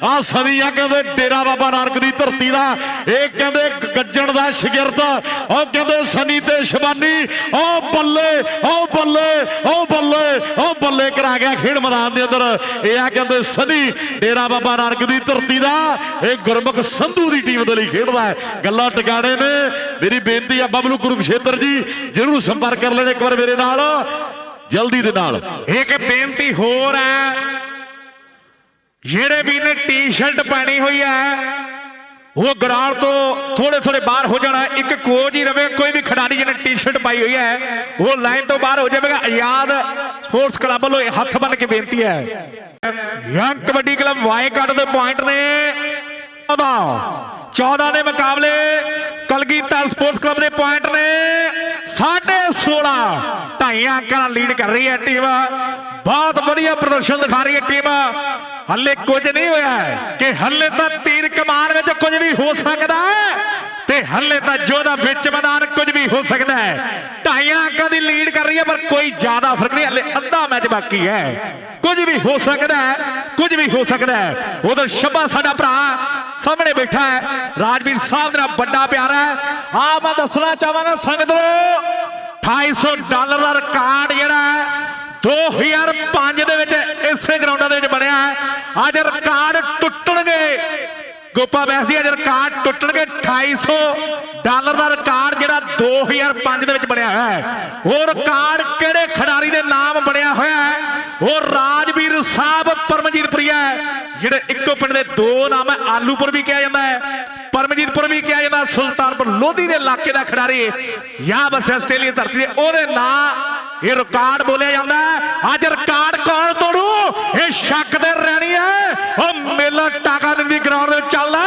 ਆ ਸਨੀਆ ਕਹਿੰਦੇ ਡੇਰਾ ਬਾਬਾ ਨਾਨਕ ਦੀ ਧਰਤੀ ਦਾ। ਇਹ ਕਹਿੰਦੇ ਗੱਜਣ ਦਾ ਸ਼ਗਿਰਦ। ਉਹ ਕਹਿੰਦੇ ਸਨੀ ਤੇ ਸ਼ਬਾਨੀ ਉਹ ਬੱਲੇ ਉਹ ਬੱਲੇ ਉਹ ਬੱਲੇ ਉਹ ਬੱਲੇ ਕਰਾ ਗਿਆ ਖੇਡ ਮੈਦਾਨ ਦੇ ਅੰਦਰ। ਇਹ ਆ ਕਹਿੰਦੇ ਸਨੀ ਡੇਰਾ ਬਾਬਾ ਨਾਨਕ ਦੀ ਧਰਤੀ ਦਾ। ਇਹ ਗੁਰਮੁਖ ਸੰਧੂ ਦੀ ਟੀਮ ਦੇ ਲਈ ਖੇਡਦਾ ਹੈ। ਗੱਲਾਂ ਟਿਕਾਣੇ ਨੇ। ਮੇਰੀ ਬੇਨਤੀ ਆ ਬਬਲੂ ਕੁਰੂਕਸ਼ੇਤਰ ਜੀ, ਜਰੂਰ ਸੰਪਰਕ ਕਰ ਲੈਣ ਇੱਕ ਵਾਰ ਮੇਰੇ ਨਾਲ, ਜਲਦੀ ਦੇ ਨਾਲ। ਇੱਕ ਬੇਨਤੀ ਹੋਰ ਹੈ, ਜਿਹੜੇ ਵੀ ਨੇ ਟੀ-ਸ਼ਰਟ ਪਾਣੀ ਹੋਈ ਹੈ, ਉਹ ਗਰਾਊਂਡ ਤੋਂ ਥੋੜੇ ਥੋੜੇ ਬਾਹਰ ਹੋ ਜਾਣਾ, ਇੱਕ ਕੋਚ ਹੀ ਰਵੇ, ਕੋਈ ਵੀ ਖਿਡਾਰੀ ਜਿਹਨੇ ਟੀ-ਸ਼ਰਟ ਪਾਈ ਹੋਈ ਹੈ, ਉਹ ਲਾਈਨ ਤੋਂ ਬਾਹਰ ਹੋ ਜਾਵੇਗਾ ਆਜ਼ਾਦ ਸਪੋਰਟਸ ਕਲੱਬ ਵੱਲੋਂ ਹੱਥ ਬੰਨ ਕੇ ਬੇਨਤੀ ਹੈ। ਯੰਗ ਕਬੱਡੀ ਕਲੱਬ ਵਾਏਕਾਟ ਦੇ ਪੁਆਇੰਟ ਨੇ। 14 14 ਦੇ ਮੁਕਾਬਲੇ ਕਲਗੀਧਰ ਸਪੋਰਟਸ ਕਲੱਬ ਦੇ ਪੁਆਇੰਟ ਨੇ। 16.5 ਢਾਈ ਅੰਕਾਂ ਨਾਲ ਲੀਡ ਕਰ ਰਹੀ ਹੈ ਟੀਮ ਬਹੁਤ ਵਧੀਆ ਪ੍ਰਦਰਸ਼ਨ ਦਿਖਾ ਰਹੀ ਹੈ ਟੀਮ ਹੱਲੇ ਕੁਝ ਨਹੀਂ ਹੋਇਆ ਕਿ ਹੱਲੇ ਤਾਂ ਤੀਰ ਕਮਾਨ ਵਿੱਚ ਕੁਝ ਵੀ ਹੋ ਸਕਦਾ ਹੈ। ਤੇ ਹੱਲੇ ਤਾਂ ਜੋਦਾ ਵਿੱਚ ਮੈਦਾਨ ਕੁਝ ਵੀ ਹੋ ਸਕਦਾ ਹੈ। ਢਾਈਆਂ ਅੰਕਾਂ ਦੀ ਲੀਡ ਕਰ ਰਹੀ ਹੈ, ਪਰ ਕੋਈ ਜ਼ਿਆਦਾ ਫ਼ਰਕ ਨਹੀਂ, ਹੱਲੇ ਅੱਧਾ ਮੈਚ ਬਾਕੀ ਹੈ। ਕੁਝ ਵੀ ਹੋ ਸਕਦਾ ਹੈ, ਕੁਝ ਵੀ ਹੋ ਸਕਦਾ ਹੈ। ਉਧਰ ਸ਼ੱਬਾ ਸਾਡਾ ਭਰਾ ਸਾਹਮਣੇ ਬੈਠਾ ਹੈ। ਰਾਜਵੀਰ ਸਾਹਿਬ ਦਾ ਵੱਡਾ ਪਿਆਰ ਹੈ। ਆ ਮੈਂ ਦੱਸਣਾ ਚਾਹਾਂਗਾ ਸੰਗਤ ਨੂੰ 250 ਡਾਲਰ ਦਾ ਰਿਕਾਰਡ ਜਿਹੜਾ ਹੈ 2005 ਦੇ ਵਿੱਚ ਇਸੇ ਗਰਾਊਂਡਾਂ ਦੇ ਵਿੱਚ ਬਣਿਆ ਹੈ। ਅੱਜ ਰਿਕਾਰਡ ਟੁੱਟਣਗੇ। ਗੋਪਾ ਬੈਸ ਜੀ ਅੱਜ ਰਿਕਾਰਡ ਟੁੱਟਣਗੇ 250 ਡਾਲਰ ਦਾ ਰਿਕਾਰਡ ਜਿਹੜਾ 2005 ਦੇ ਵਿੱਚ ਬਣਿਆ ਹੋਇਆ ਹੈ। ਉਹ ਰਿਕਾਰਡ ਕਿਹੜੇ ਖਿਡਾਰੀ ਦੇ ਨਾਮ ਬਣਿਆ ਹੋਇਆ ਹੈ? ਉਹ ਰਾਜਵੀਰ ਸਾਹਿਬ ਪਰਮਜੀਤਪੁਰੀਆ ਹੈ, ਜਿਹੜੇ ਇੱਕੋ ਪਿੰਡ ਦੇ ਦੋ ਨਾਮ ਹੈ, ਆਲੂਪੁਰ ਵੀ ਕਿਹਾ ਜਾਂਦਾ ਹੈ। ਪਰਮਜੀਤਪੁਰ ਵੀ ਕਿਹਾ ਜਾਂਦਾ, ਸੁਲਤਾਨਪੁਰ ਲੋਧੀ ਦੇ ਇਲਾਕੇ ਦਾ ਖਿਡਾਰੀ ਜਾਂ ਬਸ ਆਸਟ੍ਰੇਲੀਆ ਧਰਤੀ ਦੇ ਉਹਦੇ ਨਾਂ ਇਹ ਰਿਕਾਰਡ ਬੋਲਿਆ ਜਾਂਦਾ ਅੱਜ ਰਿਕਾਰਡ ਕੌਣ ਤੋੜੂ? ਇਹ ਸ਼ੱਕ ਦੇ ਰਹਿਣੀ ਹੈ। ਉਹ ਮੇਲਾ ਟਾਕਾ ਦੀ ਗਰਾਊਂਡ ਦੇ ਚੱਲਦਾ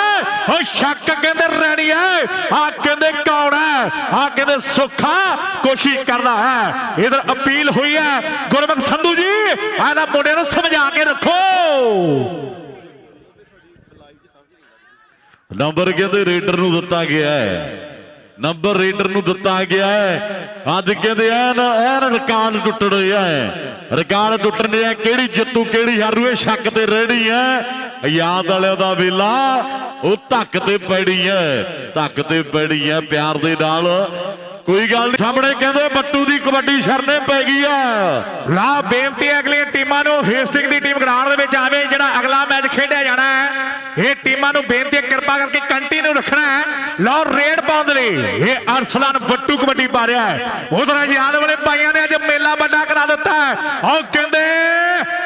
ਉਹ ਸ਼ੱਕ ਕਹਿੰਦੇ ਰਹਿਣੀ ਹੈ। ਆ ਕਹਿੰਦੇ ਕੌਣ ਹੈ? ਆ ਕਹਿੰਦੇ ਸੁੱਖਾ ਕੋਸ਼ਿਸ਼ ਕਰਦਾ ਹੈ। ਇਧਰ ਅਪੀਲ ਹੋਈ ਹੈ। ਗੁਰਮੁਖ ਸੰਧੂ ਜੀ, ਆਹ ਮੁੰਡੇ ਨੂੰ ਸਮਝਾ ਕੇ ਰੱਖੋ। ਨੰਬਰ ਕਹਿੰਦੇ ਰੇਡਰ ਨੂੰ ਦਿੱਤਾ ਗਿਆ ਹੈ। ਨੰਬਰ ਰੇਡਰ ਨੂੰ ਦਿੱਤਾ ਗਿਆ ਹੈ। ਅੱਜ ਕਹਿੰਦੇ ਐਨ ਐਨ ਰਿਕਾਰਡ ਟੁੱਟਣ ਰਿਹਾ ਹੈ। ਰਿਕਾਰਡ ਟੁੱਟਣ ਰਿਹਾ ਕਿਹੜੀ ਜਿੱਤੂ, ਕਿਹੜੀ ਹਾਰੂ ਇਹ ਸ਼ੱਕ ਤੇ ਰਹਿਣੀ ਹੈ। ਯਾਦ ਵਾਲਿਆਂ ਦਾ ਵੇਲਾ, ਉਹ ਧੱਕ ਤੇ ਪੈਣੀ ਹੈ, ਧੱਕ ਤੇ ਪੈਣੀ ਹੈ ਪਿਆਰ ਦੇ ਨਾਲ। ਕੋਈ ਗੱਲ ਨਹੀਂ। ਸਾਹਮਣੇ ਕਹਿੰਦੇ ਬੱਟੂ ਦੀ ਕਬੱਡੀ ਸ਼ਰਨੇ ਪੈ ਗਈ ਆ। ਲਾ ਬੇਨਤੀ ਅਗਲੀਆਂ ਟੀਮਾਂ ਨੂੰ ਹੇਸਟਿੰਗ ਦੀ ਟੀਮ ਗਰਾਊਂਡ ਦੇ ਵਿੱਚ ਆਵੇ, ਜਿਹੜਾ ਅਗਲਾ ਮੈਚ ਖੇਡਿਆ ਜਾਣਾ ਹੈ। ਇਹ ਟੀਮਾਂ ਨੂੰ ਬੇਨਤੀ ਕਿਰਪਾ ਕਰਕੇ ਕੰਟੀਨਿਊ ਰੱਖਣਾ ਹੈ। ਲਓ, ਰੇਡ ਪਾਉਣ ਇਹ ਅਰਸਲਾਨ ਬੱਟੂ ਕਬੱਡੀ ਪਾ ਰਿਹਾ ਹੈ। ਉਧਰ ਯਾਦ ਵਾਲੇ ਭਾਈਆਂ ਨੇ ਅੱਜ ਮੇਲਾ ਵੱਡਾ ਕਰਾ ਦਿੱਤਾ ਹੈ। ਉਹ ਕਹਿੰਦੇ,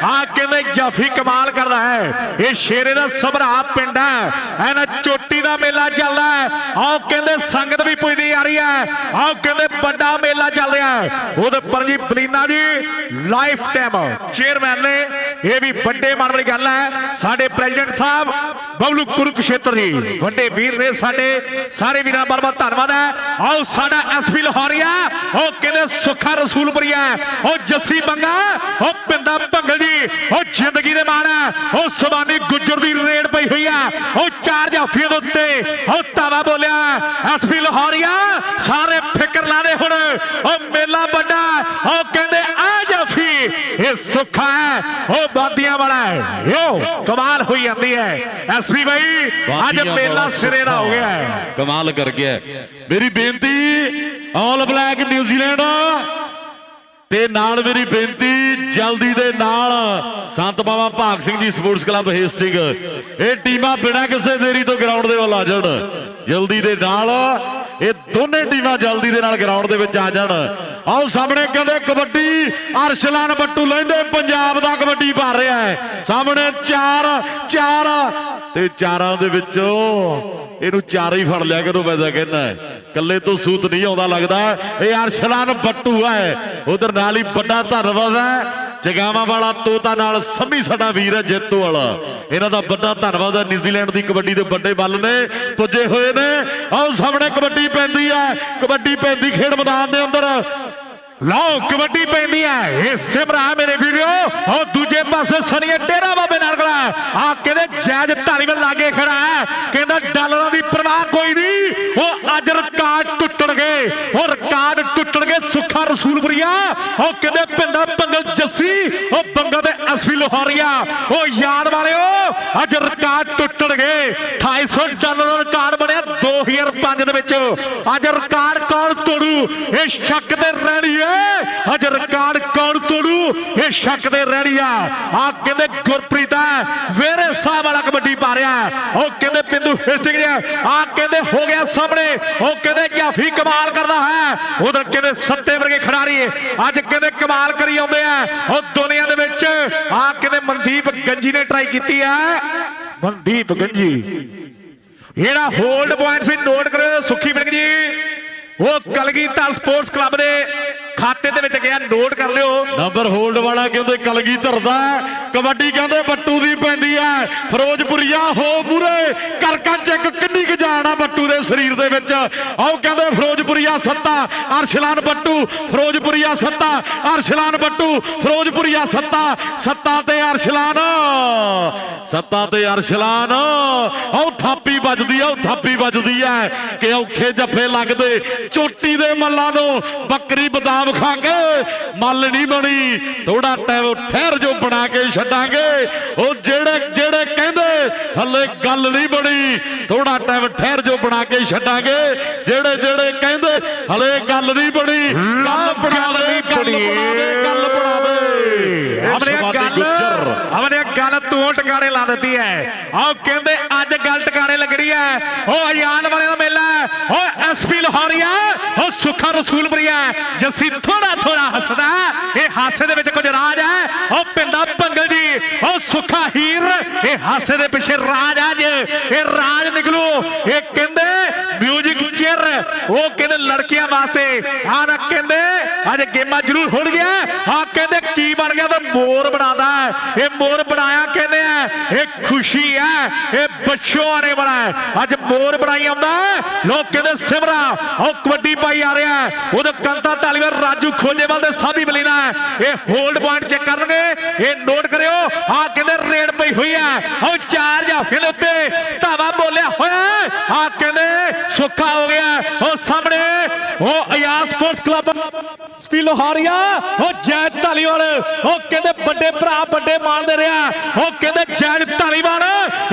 ਆ ਕਹਿੰਦੇ, ਜਾਫੀ ਕਮਾਲ ਕਰਦਾ ਹੈ। ਇਹ ਸ਼ੇਰੇ ਦਾ ਸਭਰਾ ਪਿੰਡ ਹੈ। ਐਨਾ ਚੋਟੀ ਦਾ ਮੇਲਾ ਚੱਲਦਾ ਹੈ। ਆਹ ਕਹਿੰਦੇ, ਸੰਗਤ ਵੀ ਪੁੱਜਦੀ ਆ ਰਹੀ ਹੈ। ਆਹ ਕਹਿੰਦੇ, ਵੱਡਾ ਮੇਲਾ ਚੱਲ ਰਿਹਾ ਹੈ। ਉਹਦੇ ਪਰ ਜੀ ਬਲੀਨਾ ਜੀ, ਲਾਈਫ ਟਾਈਮ ਚੇਅਰਮੈਨ ਨੇ। ਇਹ ਵੀ ਵੱਡੇ ਮਨ ਵਾਲੀ ਗੱਲ ਹੈ। ਸਾਡੇ ਪ੍ਰੈਜ਼ੀਡੈਂਟ ਸਾਹਿਬ ਬਬਲੂ ਕੁਰੂਕਸ਼ੇਤਰ ਜੀ। ਵੱਡੇ ਵੀਰ ਨੇ ਸਾਡੇ ਸਾਰੇ ਵੀਰਾਂ ਦਾ ਧੰਨਵਾਦ ਹੈ। ਆਓ ਸਾਡਾ ਐਸਪੀ ਲਾਹੌਰੀਆ, ਉਹ ਕਹਿੰਦੇ ਸੁੱਖਾ ਰਸੂਲਪੁਰੀਆ ਉਹ ਜੱਸੀ ਬੰਗਾ, ਉਹ ਪਿੰਦਾ ਭੰਗਲ ਜੀ, ਉਹ ਜ਼ਿੰਦਗੀ ਦੇ ਮਾਣ ਹੈ। ਉਹ ਸੁਬਾਨੀ ਗੁੱਜਰ ਦੀ ਰੇਡ ਪਈ ਹੋਈ ਹੈ। ਉਹ ਚਾਰ ਜਾਫੀਆਂ ਦੇ ਉੱਤੇ ਉਹ ਤਾਵਾ ਬੋਲਿਆ। ਐਸਪੀ ਲਾਹੌਰੀਆ, ਸਾਰੇ ਫਿਕਰ ਲਾ ਦੇ ਹੁਣ। ਉਹ ਮੇਲਾ ਵੱਡਾ, ਉਹ ਕਹਿੰਦੇ ਇਹ ਸੁੱਖਾ ਹੈ ਉਹ ਬਾਦੀਆਂ ਵਾਲਾ ਹੈ। ਯੋ ਕਮਾਲ ਹੋਈ ਜਾਂਦੀ ਹੈ। ਐਸਪੀ ਭਾਈ ਅੱਜ ਮੇਲਾ ਸਿਰੇ ਦਾ ਹੋ ਗਿਆ ਹੈ ਕਮਾਲ ਕਰ ਗਿਆ। ਮੇਰੀ ਬੇਨਤੀ ਆਲ ਬਲੈਕ ਨਿਊਜ਼ੀਲੈਂਡ ਤੇ ਨਾਲ ਮੇਰੀ ਬੇਨਤੀ ਜਲਦੀ ਦੇ ਨਾਲ Sant Baba Bhag Singh ji sports club Hasting ਇਹ ਟੀਮਾਂ ਬਿਨਾਂ ਕਿਸੇ ਦੇਰੀ ਤੋਂ ਗਰਾਊਂਡ ਦੇ ਵੱਲ ਆ ਜਾਣ। ਜਲਦੀ ਦੇ ਨਾਲ ਇਹ ਦੋਨੇ ਟੀਮਾਂ ਜਲਦੀ ਦੇ ਨਾਲ ਗਰਾਊਂਡ ਦੇ ਵਿੱਚ ਆ ਜਾਣ। ਆਓ ਸਾਹਮਣੇ ਕਹਿੰਦੇ ਕਬੱਡੀ, ਅਰਸ਼ਲਾਨ ਬੱਟੂ ਲੈਂਦੇ, ਪੰਜਾਬ ਦਾ ਕਬੱਡੀ ਭਰ ਰਿਹਾ ਹੈ। ਸਾਹਮਣੇ ਚਾਰ ਚਾਰ ਤੇ ਚਾਰਾਂ ਦੇ ਵਿੱਚੋਂ ਇਹਨੂੰ ਚਾਰ ਹੀ ਫੜ ਲਿਆ ਕਰੋ, ਮੈਂ ਤਾਂ ਕਹਿੰਦਾ ਕੱਲੇ ਤੋਂ ਸੂਤ ਨਹੀਂ ਆਉਂਦਾ ਲੱਗਦਾ। ਇਹ ਅਰਸ਼ਲਾਨ ਬੱਟੂ ਹੈ। ਉਧਰ ਨਾਲ ਹੀ ਵੱਡਾ ਧੰਨਵਾਦ ਹੈ। ਜਗਾਵਾਂ ਵਾਲਾ ਤੋਤਾ ਨਾਲ ਸੰਮੀ ਸਾਡਾ ਵੀਰ ਹੈ, ਜੇਤੂ ਵਾਲਾ। ਇਹਨਾਂ ਦਾ ਵੱਡਾ ਧੰਨਵਾਦ ਹੈ। ਨਿਊਜ਼ੀਲੈਂਡ ਦੀ ਕਬੱਡੀ ਦੇ ਵੱਡੇ ਬੱਲ ਨੇ। ਪੁੱਜੇ ਹੋਏ ਨੇ। ਆਓ ਸਾਹਮਣੇ ਕਬੱਡੀ ਪੈਂਦੀ ਹੈ। ਕਬੱਡੀ ਪੈਂਦੀ ਖੇਡ ਮੈਦਾਨ ਦੇ ਅੰਦਰ। ਲਓ, ਕਬੱਡੀ ਪੈਂਦੀ ਹੈ। ਇਹ ਸਿਮਰਾ ਮੇਰੇ ਵੀਡੀਓ ਉਹ ਦੂਜੇ ਪਾਸੇ ਸਨੀਏ ਡੇਰਾ ਬਾਬੇ ਨਾਲ ਆ ਕਹਿੰਦੇ ਜੈਜ ਧਾਲੀਵਾਲ ਲਾਗੇ ਖੜਾ ਹੈ। ਕਹਿੰਦਾ ਡਾਲਰਾਂ ਦੀ ਪਰਵਾਹ ਕੋਈ ਨਹੀਂ, ਉਹ ਅੱਜ ਰਿਕਾਰਡ ਟੁੱਟਣਗੇ। ਉਹ ਰਿਕਾਰਡ ਟੁੱਟਣਗੇ ਸੁੱਖਾ ਰਸੂਲਪੁਰੀਆ। ਉਹ ਕਹਿੰਦੇ ਪਿੰਡਾ ਪੰਗਲ ਜੱਸੀ, ਉਹ ਬੰਗਾ ਦੇ ਅਸਫੀ ਲੋਹਾਰੀਆ। ਉਹ ਯਾਦ ਵਾਲਿਓ, ਅੱਜ ਰਿਕਾਰਡ ਟੁੱਟਣਗੇ। 250 ਡਾਲਰ ਦਾ ਰਿਕਾਰਡ 2005 ਦੇ ਵਿੱਚ, ਅੱਜ ਰਿਕਾਰਡ ਕੌਣ ਤੋੜੂ? ਇਹ ਸ਼ੱਕ ਤੇ ਰਹਿਣੀ ਏ। ਅੱਜ ਰਿਕਾਰਡ ਕੌਣ ਤੋੜੂ? ਇਹ ਸ਼ੱਕ ਤੇ ਰਹਿਣੀ ਆ। ਆ ਕਹਿੰਦੇ ਗੁਰਪ੍ਰੀਤ ਹੈ ਵੇਰੇ ਸਾਹਿਬ ਵਾਲਾ ਕਬੱਡੀ ਪਾ ਰਿਹਾ। ਉਹ ਕਹਿੰਦੇ ਪਿੰਦੂ ਹਿਸਟਿੰਗ ਨੇ ਆ। ਕਹਿੰਦੇ ਹੋ ਗਿਆ ਸਾਹਮਣੇ। ਉਹ ਕਹਿੰਦੇ ਜਾਫੀ ਕਮਾਲ ਕਰਦਾ ਹੈ। ਉਧਰ ਕਹਿੰਦੇ ਸੱਤੇ ਵਰਗੇ ਖਿਡਾਰੀ ਅੱਜ ਕਹਿੰਦੇ ਕਮਾਲ ਕਰੀ ਆਉਂਦੇ ਆ। ਉਹ ਦੁਨੀਆ ਦੇ ਵਿੱਚ, ਆ ਕਹਿੰਦੇ ਮਨਦੀਪ ਗੰਜੀ ਨੇ ਟਰਾਈ ਕੀਤੀ ਹੈ ਮਨਦੀਪ ਗੰਜੀ। ਜਿਹੜਾ ਹੋਲਡ ਪੁਆਇੰਟ ਸੀ ਨੋਟ ਕਰਿਓ ਸੁੱਖੀ ਬਿੰਗ ਜੀ। ਉਹ ਕਲਗੀਧਰ ਸਪੋਰਟਸ ਕਲੱਬ ਦੇ ਖਾਤੇ ਦੇ ਵਿੱਚ ਗਿਆ ਨੋਟ ਕਰ ਲਿਓ। ਨੰਬਰ ਹੋਲਡ ਵਾਲਾ ਕਹਿੰਦੇ ਕਲਗੀ ਧਰਦਾ ਹੈ। ਕਬੱਡੀ ਕਹਿੰਦੇ ਬੱਟੂ ਦੀ ਪੈਂਦੀ ਹੈ। ਫਿਰੋਜ਼ਪੁਰੀਆ ਹੋ ਪੂਰੇ ਕਰਕਾਂ ਚੈੱਕ ਕਿੰਨੀ ਕੁ ਜਾਣ ਆ ਬੱਟੂ ਦੇ ਸਰੀਰ ਦੇ ਵਿੱਚ। ਆਓ ਕਹਿੰਦੇ ਫਿਰੋਜ਼ਪੁਰੀਆ ਸੱਤਾ, ਅਰਸ਼ਲਾਨ ਬੱਟੂ, ਫਿਰੋਜ਼ਪੁਰੀਆ ਸੱਤਾ, ਅਰਸ਼ਲਾਨ ਬੱਟੂ, ਫਿਰੋਜ਼ਪੁਰੀਆ ਸੱਤਾ ਸੱਤਾ ਤੇ ਅਰਸ਼ਲਾਨ। ਸੱਤਾ ਤੇ ਅਰਸ਼ਲਾਨ। ਆਓ ਥਾਪੀ ਵੱਜਦੀ ਆ ਉਹ ਥਾਪੀ ਵੱਜਦੀ ਆ। ਕਿ ਔਖੇ ਜੱਫੇ ਲੱਗਦੇ, ਚੋਟੀ ਦੇ ਮੱਲਾਂ ਨੂੰ ਬੱਕਰੀ ਬਦਾਮ ਖਾ ਕੇ ਮੱਲ ਨਹੀਂ ਬਣੀ। ਥੋੜਾ ਟਾਈਮ ਠਹਿਰ ਜੋ ਬਣਾ ਕੇ ਛੱਡਾਂਗੇ। ਉਹ ਜਿਹੜੇ ਜਿਹੜੇ ਕਹਿੰਦੇ, ਹੱਲੇ ਗੱਲ ਨਹੀਂ ਬਣੀ ਥੋੜਾ ਟਾਈਮ ਠਹਿਰ ਜੋ ਬਣਾ ਕੇ ਛੱਡਾਂਗੇ। ਜਿਹੜੇ ਜਿਹੜੇ ਕਹਿੰਦੇ ਹਲੇ ਗੱਲ ਨਹੀਂ ਬਣੀ ਗੱਲ ਬਣਾ ਦੇ ਗੱਲ ਬਣਾ। ਗੱਲ ਬਣਾ ਦੇ। ਆਪਣੇ ਸ਼ਬਾਦੀ ਗੱਲ ਗੁੱਜਰ। ਆਪਣੇ ਗੱਲ ਤੂੰ ਟਿਕਾਣੇ ਲਾ ਦਿੱਤੀ ਹੈ ਆਹ ਕਹਿੰਦੇ ਅੱਜ ਗੱਲ ਟਿਕਾਣੇ ਲੱਗਣੀ ਹੈ ਉਹ ਆਯਾਨ ਵਾਲੇ ਦਾ ਮੇਲਾ ਉਹ ਐਸਪੀ ਲਾਹੌਰੀਆ ਉਹ ਸੁੱਖਾ ਰਸੂਲਪੁਰੀਆ ਜੱਸੀ ਥੋੜਾ ਥੋੜਾ ਹੱਸਦਾ। ਇਹ ਹਾਸੇ ਦੇ ਵਿੱਚ ਕੁਝ ਰਾਜ ਹੈ ਉਹ ਪਿੰਡਾ ਸੁੱਖਾ ਇਹ ਹਾਸੇ ਦੇ ਪਿੱਛੇ ਰਾਜ ਹੈ ਅੱਜ ਇਹ ਰਾਜ ਨਿਕਲੋ। ਇਹ ਕਹਿੰਦੇ ਮਿਊਜ਼ਿਕ ਚੇਅਰ ਉਹ ਕਹਿੰਦੇ ਲੜਕੀਆਂ ਵਾਸਤੇ। ਆਹ ਕਹਿੰਦੇ, ਅੱਜ ਗੇਮਾਂ ਜ਼ਰੂਰ ਹੋਣ ਗਿਆ ਆ ਕਹਿੰਦੇ ਕੀ ਬਣ ਗਿਆ? ਤਾਂ ਮੋਰ ਬਣਾਦਾ ਇਹ ਮੋਰ ਬਣਾਇਆ ਕਹਿੰਦੇ ਆ ਇਹ ਖੁਸ਼ੀ ਹੈ। ਇਹ ਬੱਚੋਂ ਨੇ ਬਣਾਇਆ ਅੱਜ ਮੋਰ ਬਣਾਈ ਆਉਂਦਾ ਲੋਕ ਕਹਿੰਦੇ, ਸਿਮਰਾ ਉਹ ਕਬੱਡੀ ਪਾਈ ਆ ਰਿਹਾ ਉਹਦੇ ਕੰਤਾ ਧਾਲੀਵਾਲ ਰਾਜੂ ਖੋਜੇਵਾਲ ਦੇ ਸਾਬੀ ਬਲੀਨਾ ਇਹ ਹੋਲਡ ਪੁਆਇੰਟ ਚੈੱਕ ਕਰਨਗੇ। ਇਹ ਨੋਟ ਕਰਿਓ। ਆ ਕਹਿੰਦੇ ਰੇਡ ਪਈ ਹੋਈ ਹੈ। ਉਹ ਚਾਰ ਜਾਫੇ ਦੇ ਉੱਤੇ ਆ ਕਹਿੰਦੇ ਸੁੱਖਾ ਹੋ ਗਿਆ। ਉਹ ਸਾਹਮਣੇ, ਉਹ ਅਯਾਸ ਸਪੋਰਟਸ ਕਲੱਬ। ਸਪੀ ਲੋਹਾਰੀਆ, ਉਹ ਜੈ ਢਾਲੀਵਾਲ ਉਹ ਕਹਿੰਦੇ ਵੱਡੇ ਭਰਾ, ਵੱਡੇ ਮਾਨਦੇ ਰਿਹਾ। ਉਹ ਕਹਿੰਦੇ ਜੈ ਢਾਲੀਵਾਲ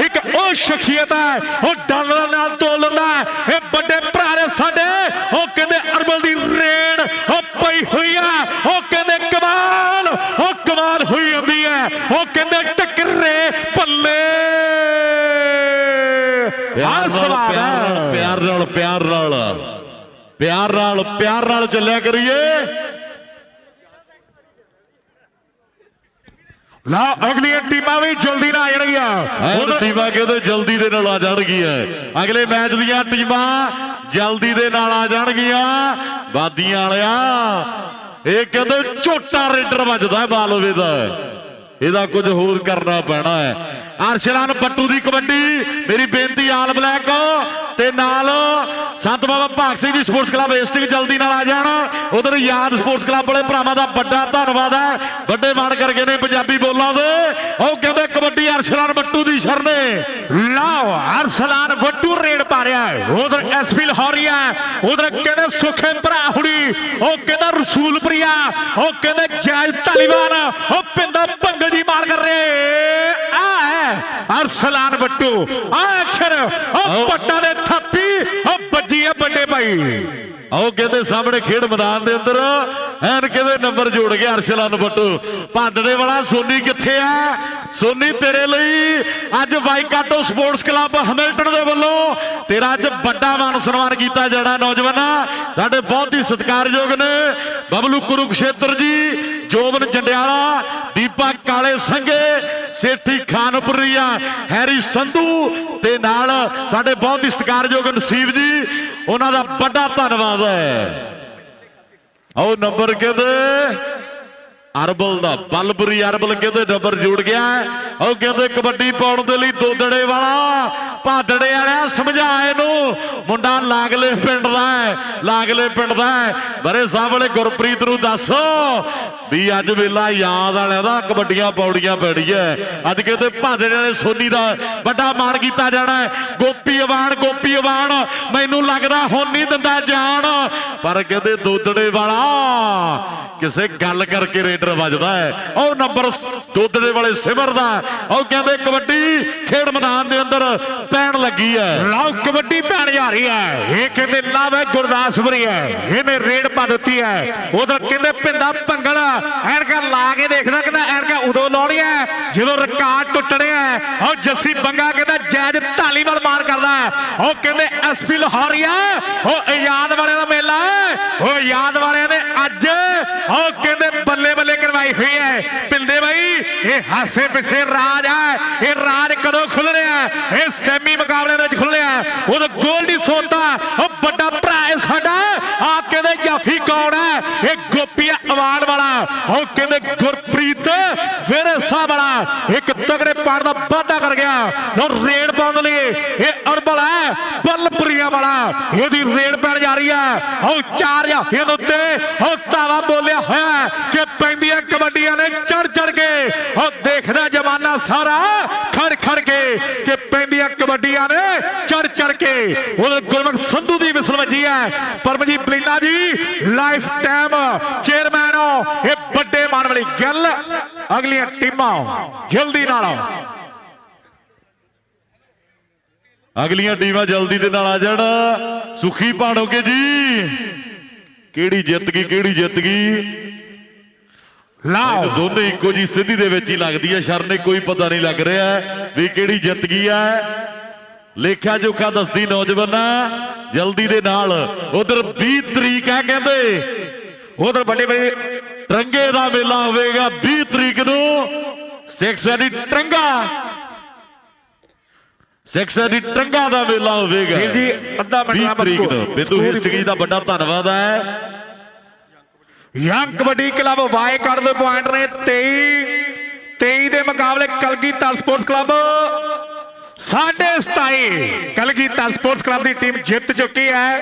ਇੱਕ ਉਹ ਸ਼ਖਸੀਅਤ ਹੈ। ਉਹ ਡਾਲਰਾਂ ਨਾਲ ਤੋਲਦਾ ਇਹ ਵੱਡੇ ਭਰਾ ਨੇ ਸਾਡੇ। ਉਹ ਕਹਿੰਦੇ ਅਰਬਲ ਦੀ ਰੇਡ, ਉਹ ਪਈ ਹੋਈ ਆ। ਉਹ ਕਹਿੰਦੇ ਕਮਾਲ, ਉਹ ਕਮਾਲ ਹੋਈ ਜਾਂਦੀ ਹੈ। ਉਹ ਕਹਿੰਦੇ ਟੱਕਰੇ ਪੱਲੇ ਨਾਲ ਸਵਾਲ ਪਿਆਰ ਨਾਲ ਪਿਆਰ ਨਾਲ ਪਿਆਰ ਨਾਲ। ਪਿਆਰ ਨਾਲ ਚੱਲਿਆ ਕਰੀਏ। ਲਾ ਅਗਲੀਆਂ ਟੀਮਾਂ ਵੀ ਜਲਦੀ ਨਾਲ ਆ ਜਾਣਗੀਆਂ। ਟੀਮਾਂ ਕਹਿੰਦੇ ਜਲਦੀ ਦੇ ਨਾਲ ਆ ਜਾਣਗੀਆਂ? ਅਗਲੇ ਮੈਚ ਦੀਆਂ ਟੀਮਾਂ ਜਲਦੀ ਦੇ ਨਾਲ ਆ ਜਾਣਗੀਆਂ। ਬਾਦੀਆਂ ਵਾਲਿਆ ਇਹ ਕਹਿੰਦੇ ਝੋਟਾ ਰੇਡਰ ਵੱਜਦਾ ਹੈ ਬਾਲਵੇ ਦਾ। ਇਹਦਾ ਕੁਝ ਹੋਰ ਕਰਨਾ ਪੈਣਾ ਹੈ। ਅਰਸ਼ਲਾਨ ਪੱਟੂ ਦੀ ਕਬੱਡੀ। ਮੇਰੀ ਬੇਨਤੀ ਆਲ ਬਲੈਕ, ਤੇ ਨਾਲ ਸੰਤ ਬਾਬਾ ਭਾਗ ਸਿੰਘ ਜੀ ਸਪੋਰਟਸ ਕਲੱਬ ਏਸਟਿੰਗ ਜਲਦੀ ਨਾਲ ਆ ਜਾਣ। ਉਧਰ ਯਾਦ ਸਪੋਰਟਸ ਕਲੱਬ ਵਾਲੇ ਭਰਾਵਾਂ ਦਾ ਵੱਡਾ ਧੰਨਵਾਦ ਹੈ। ਵੱਡੇ ਮਾਣ ਕਰਕੇ ਨੇ ਪੰਜਾਬੀ ਬੋਲਾਂ ਦੇ। ਉਹ ਕਹਿੰਦੇ ਕਬੱਡੀ ਅਰਸ਼ਲਾਨ ਬੱਟੂ ਦੀ ਸ਼ਰਨੇ। ਲਾਓ ਅਰਸਲਾਨ ਵੱਟੂ ਰੇਡ ਪਾ ਰਿਹਾ ਹੈ। ਉਧਰ ਐਸਪੀ ਲਾਹੌਰੀਆ ਉਧਰ ਕਹਿੰਦੇ ਸੁਖੇ ਭਰਾ ਹੁਣੀ। ਉਹ ਕਹਿੰਦਾ ਰਸੂਲਪੁਰੀਆ ਉਹ ਕਹਿੰਦੇ ਜੈਜ ਧਾਲੀਵਾਲ ਉਹ ਪਿੰਦਾ ਭੰਗਲ ਜੀ ਮਾਰ ਕਰ ਰਹੇ। ਆ ਹੈ ਅਰਸਲਾਨ ਵੱਟੂ ਆ ਅਕਸ਼ਰ ਉਹ ਪੱਟਾ ਦੇ ਥੱਪੀ ਉਹ ਵੱਜੀ ਆ ਵੱਡੇ ਭਾਈ। ਆਓ ਕਹਿੰਦੇ ਸਾਹਮਣੇ ਖੇਡ ਮੈਦਾਨ ਦੇ ਅੰਦਰ। ਐਨ ਕਹਿੰਦੇ ਨੰਬਰ ਜੋੜ ਗਿਆ ਅਰਸ਼ਲਾਨ ਬੱਟੂ। ਭਾਦੜੇ ਵਾਲਾ ਸੋਨੀ ਕਿੱਥੇ ਆ? ਸੋਨੀ ਤੇਰੇ ਲਈ ਅੱਜ ਵਾਈਕਾਟੋ ਸਪੋਰਟਸ ਕਲੱਬ ਹੈਮਿਲਟਨ ਦੇ ਵੱਲੋਂ ਤੇਰਾ ਅੱਜ ਵੱਡਾ ਮਾਨ ਸਨਮਾਨ ਕੀਤਾ ਜਾਣਾ ਨੌਜਵਾਨਾਂ। ਸਾਡੇ ਬਹੁਤ ਹੀ ਸਤਿਕਾਰਯੋਗ ਨੇ। ਬਬਲੂ ਕੁਰੂਕਸ਼ੇਤਰ ਜੀ ਜੋਬਨ ਜੰਡਿਆਲਾ, ਦੀਪਾ ਕਾਲੇ ਸੰਘੇ, ਸੇਠੀ ਖਾਨਪੁਰੀਆ ਹੈਰੀ ਸੰਧੂ ਤੇ ਨਾਲ ਸਾਡੇ ਬਹੁਤ ਹੀ ਸਤਿਕਾਰਯੋਗ ਨਸੀਬ ਜੀ, ਉਹਨਾਂ ਦਾ ਵੱਡਾ ਧੰਨਵਾਦ ਹੈ। ਆਓ ਨੰਬਰ ਕਹਿੰਦੇ? ਅਰਬਲ ਦਾ, ਬਲਬਰੀ ਅਰਬਲ ਕਹਿੰਦੇ? ਨੰਬਰ ਜੁੜ ਗਿਆ ਉਹ ਕਹਿੰਦੇ ਕਬੱਡੀ ਪਾਉਣ ਦੇ ਲਈ ਦੋਦੜੇ ਵਾਲਾ, ਭਾਦੜੇ ਵਾਲਿਆ ਸਮਝਾਏ ਇਹਨੂੰ ਮੁੰਡਾ ਲਾਗਲੇ ਪਿੰਡ ਦਾ ਹੈ, ਲਾਗਲੇ ਪਿੰਡ ਦਾ ਹੈ। ਬਰੇ ਸਾਹਿਬ ਵਾਲੇ ਗੁਰਪ੍ਰੀਤ ਨੂੰ ਦੱਸ ਵੀ ਅੱਜ ਵੇਲਾ ਯਾਦ ਵਾਲਿਆਂ ਦਾ ਕਬੱਡੀਆਂ ਪੌੜੀਆਂ ਹੈ। ਅੱਜ ਕਹਿੰਦੇ ਭਾਦੜੇ ਵਾਲੇ ਸੋਨੀ ਦਾ ਵੱਡਾ ਮਾਣ ਕੀਤਾ ਜਾਣਾ ਹੈ। ਗੋਪੀ ਅਵਾਨ ਗੋਪੀ ਅਵਾਨ ਮੈਨੂੰ ਲੱਗਦਾ ਹੁਣ ਨਹੀਂ ਦਿੰਦਾ ਜਾਣ। ਪਰ ਕਹਿੰਦੇ ਦੋਦੜੇ ਵਾਲਾ ਕਿਸੇ ਗੱਲ ਕਰਕੇ ਰੇਡਰ ਵੱਜਦਾ ਹੈ। ਉਹ ਨੰਬਰ ਦੋਦੜੇ ਵਾਲੇ ਸਿਮਰ ਦਾ ਉਹ ਕਹਿੰਦੇ, ਕਬੱਡੀ ਖੇਡ ਮੈਦਾਨ ਦੇ ਅੰਦਰ ਪੈਣ ਲੱਗੀ ਹੈ। ਲਓ, ਕਬੱਡੀ ਪੈਣ ਜਾ ਰਹੀ ਹੈ। ਇਹ ਕਹਿੰਦੇ ਲਵ ਗੁਰਦਾਸਪੁਰੀ ਹੈ। ਇਹਨੇ ਰੇਡ ਪਾ ਦਿੱਤੀ ਹੈ। ਉਧਰ ਕਹਿੰਦੇ, ਪਿੰਡਾ ਭੰਗੜ ਐਨਕਾਂ ਲਾ ਕੇ ਦੇਖਦਾ, ਕਹਿੰਦਾ, ਐਨਕਾਂ ਉਦੋਂ ਲਾਉਣੀਆਂ ਜਦੋਂ ਰਿਕਾਰਡ ਟੁੱਟਣੇ ਹੈ। ਉਹ ਜੱਸੀ ਬੰਗਾ ਕਹਿੰਦਾ ਜੈਜ ਢਾਲੀਵਾਲ ਮਾਰ ਕਰਦਾ ਉਹ ਕਹਿੰਦੇ ਐਸਪੀ ਲਾਹੌਰੀਆ ਉਹ ਯਾਦ ਵਾਲਿਆਂ ਦਾ ਮੇਲਾ ਹੈ। ਉਹ ਯਾਦ ਵਾਲਿਆਂ ਨੇ ਅੱਜ ਉਹ ਕਹਿੰਦੇ ਬੱਲੇ ਬੱਲੇ ਕਰਵਾਈ ਹੋਈ ਹੈ? ਪਿੰਦੇ ਬਾਈ, ਇਹ ਹਾਸੇ ਪਿੱਛੇ ਰਾਜ ਹੈ। ਇਹ ਰਾਜ ਕਦੋਂ ਖੁੱਲ ਰਿਹਾ ਇਹ ਸੈਮੀ ਮੁਕਾਬਲੇ ਦੇ ਵਿੱਚ ਖੁੱਲਿਆ ਉਹ ਗੋਲਡੀ ਸੋਤਾ, ਉਹ ਵੱਡਾ ਭਰਾ ਹੈ ਸਾਡਾ। ਆ ਕਹਿੰਦੇ ਜਾਫੀ ਕੌਣ ਹੈ? ਇਹ ਗੋਪੀਆ ਅਵਾਰਡ ਵਾਲਾ। ਉਹ ਕਹਿੰਦੇ ਗੁਰਪ੍ਰੀਤ ਵਿਰਸਾ ਵਾਲਾ ਇੱਕ ਤਗੜੇ ਪਾੜ ਦਾ ਵਾਅਦਾ ਕਰ ਗਿਆ। ਉਹ ਰੇਡ ਪਾਉਣ ਲਈ ਇਹ ਅਰਬਲ ਹੈ, ਬੱਲਪੁਰੀਆ ਵਾਲਾ। ਇਹਦੀ ਰੇਡ ਪੈਣ ਜਾ ਰਹੀ ਹੈ। ਉਹ ਚਾਰ ਜਾਫੀਆਂ ਦੇ ਉੱਤੇ ਉਹ ਤਾਵਾ ਬੋਲਿਆ ਹੋਇਆ ਕਿ ਪੈਂਦੀਆਂ ਕਬੱਡੀਆਂ ਨੇ ਚੜ ਚੜ ਕੇ ਉਹ ਦੇਖਦਾ ਜਮਾਨਾ ਸਾਰਾ ਖੜ ਖੜ ਕੇ ਕਿ ਪੈਂਦੀਆਂ ਕਬੱਡੀਆਂ ਨੇ ਚੜ ਚੜ ਕੇ। ਉਹ ਗੁਰਮਖ ਸੰਧੂ ਦੀ ਵਿਸਲ ਵੱਜੀ ਹੈ। ਪਰਮਜੀਤ ਬਲੀਨਾ ਜੀ ਲਾਈਫ ਟਾਈਮ ਚੇਅਰਮੈਨ ਹੋ ਇਹ ਮਾਣ ਵਾਲੀ ਗੱਲ ਅਗਲੀਆਂ ਟੀਮਾਂ ਜਲਦੀ ਨਾਲ ਅਗਲੀਆਂ ਟੀਮਾਂ ਜਲਦੀ ਦੇ ਨਾਲ ਆ ਜਾਣ। ਸੁਖੀ ਭਾਣੋਗੇ ਜੀ ਕਿਹੜੀ ਜਿੱਤ ਗਈ ਕਿਹੜੀ ਜਿੱਤ ਗਈ? ਲਾਓ। ਦੋਨੇ ਇੱਕੋ ਜੀ ਸਥਿਤੀ ਦੇ ਵਿੱਚ ਹੀ ਲੱਗਦੀ ਹੈ ਸ਼ਰਨੇ ਕੋਈ ਪਤਾ ਨਹੀਂ ਲੱਗ ਰਿਹਾ ਵੀ ਕਿਹੜੀ ਜਿੱਤ ਗਈ ਹੈ। ਲੇਖਾ ਜੋਖਾ ਦੱਸਦੀ ਨੌਜਵਾਨਾਂ ਜਲਦੀ ਦੇ ਨਾਲ। ਉਧਰ 20 ਤਰੀਕ ਹੈ ਕਹਿੰਦੇ। ਉਧਰ ਵੱਡੇ ਵੱਡੇ ਟਰੰਗੇ ਦਾ ਮੇਲਾ ਹੋਵੇਗਾ 20 ਤਰੀਕ ਨੂੰ। ਸਿੱਖਿਆ ਦੀ ਟਰੰਗਾ। ਸਿੱਖਿਆ ਦੀ ਮੇਲਾ ਹੋਵੇਗਾ। ਵੀਰ ਜੀ ਅੱਧਾ ਮਿੰਟ 20 ਦਾ ਤਰੀਕ ਨੂੰ। ਬਿੰਦੂ ਹਿਸਟਰੀ ਦਾ ਵੱਡਾ ਧੰਨਵਾਦ ਹੈ। ਯੰਗ ਕਬੱਡੀ ਕਲੱਬ ਵਾਏ ਕੱਢ ਦੇ ਪੁਆਇੰਟ ਨੇ 23 23 ਦੇ ਮੁਕਾਬਲੇ ਕਲਗੀਧਰ ਸਪੋਰਟਸ ਕਲੱਬ। ਸਾਢੇ 27 ਕਲਗੀਧਰ ਸਪੋਰਟਸ ਕਲੱਬ ਦੀ ਟੀਮ ਜਿੱਤ ਚੁੱਕੀ ਹੈ।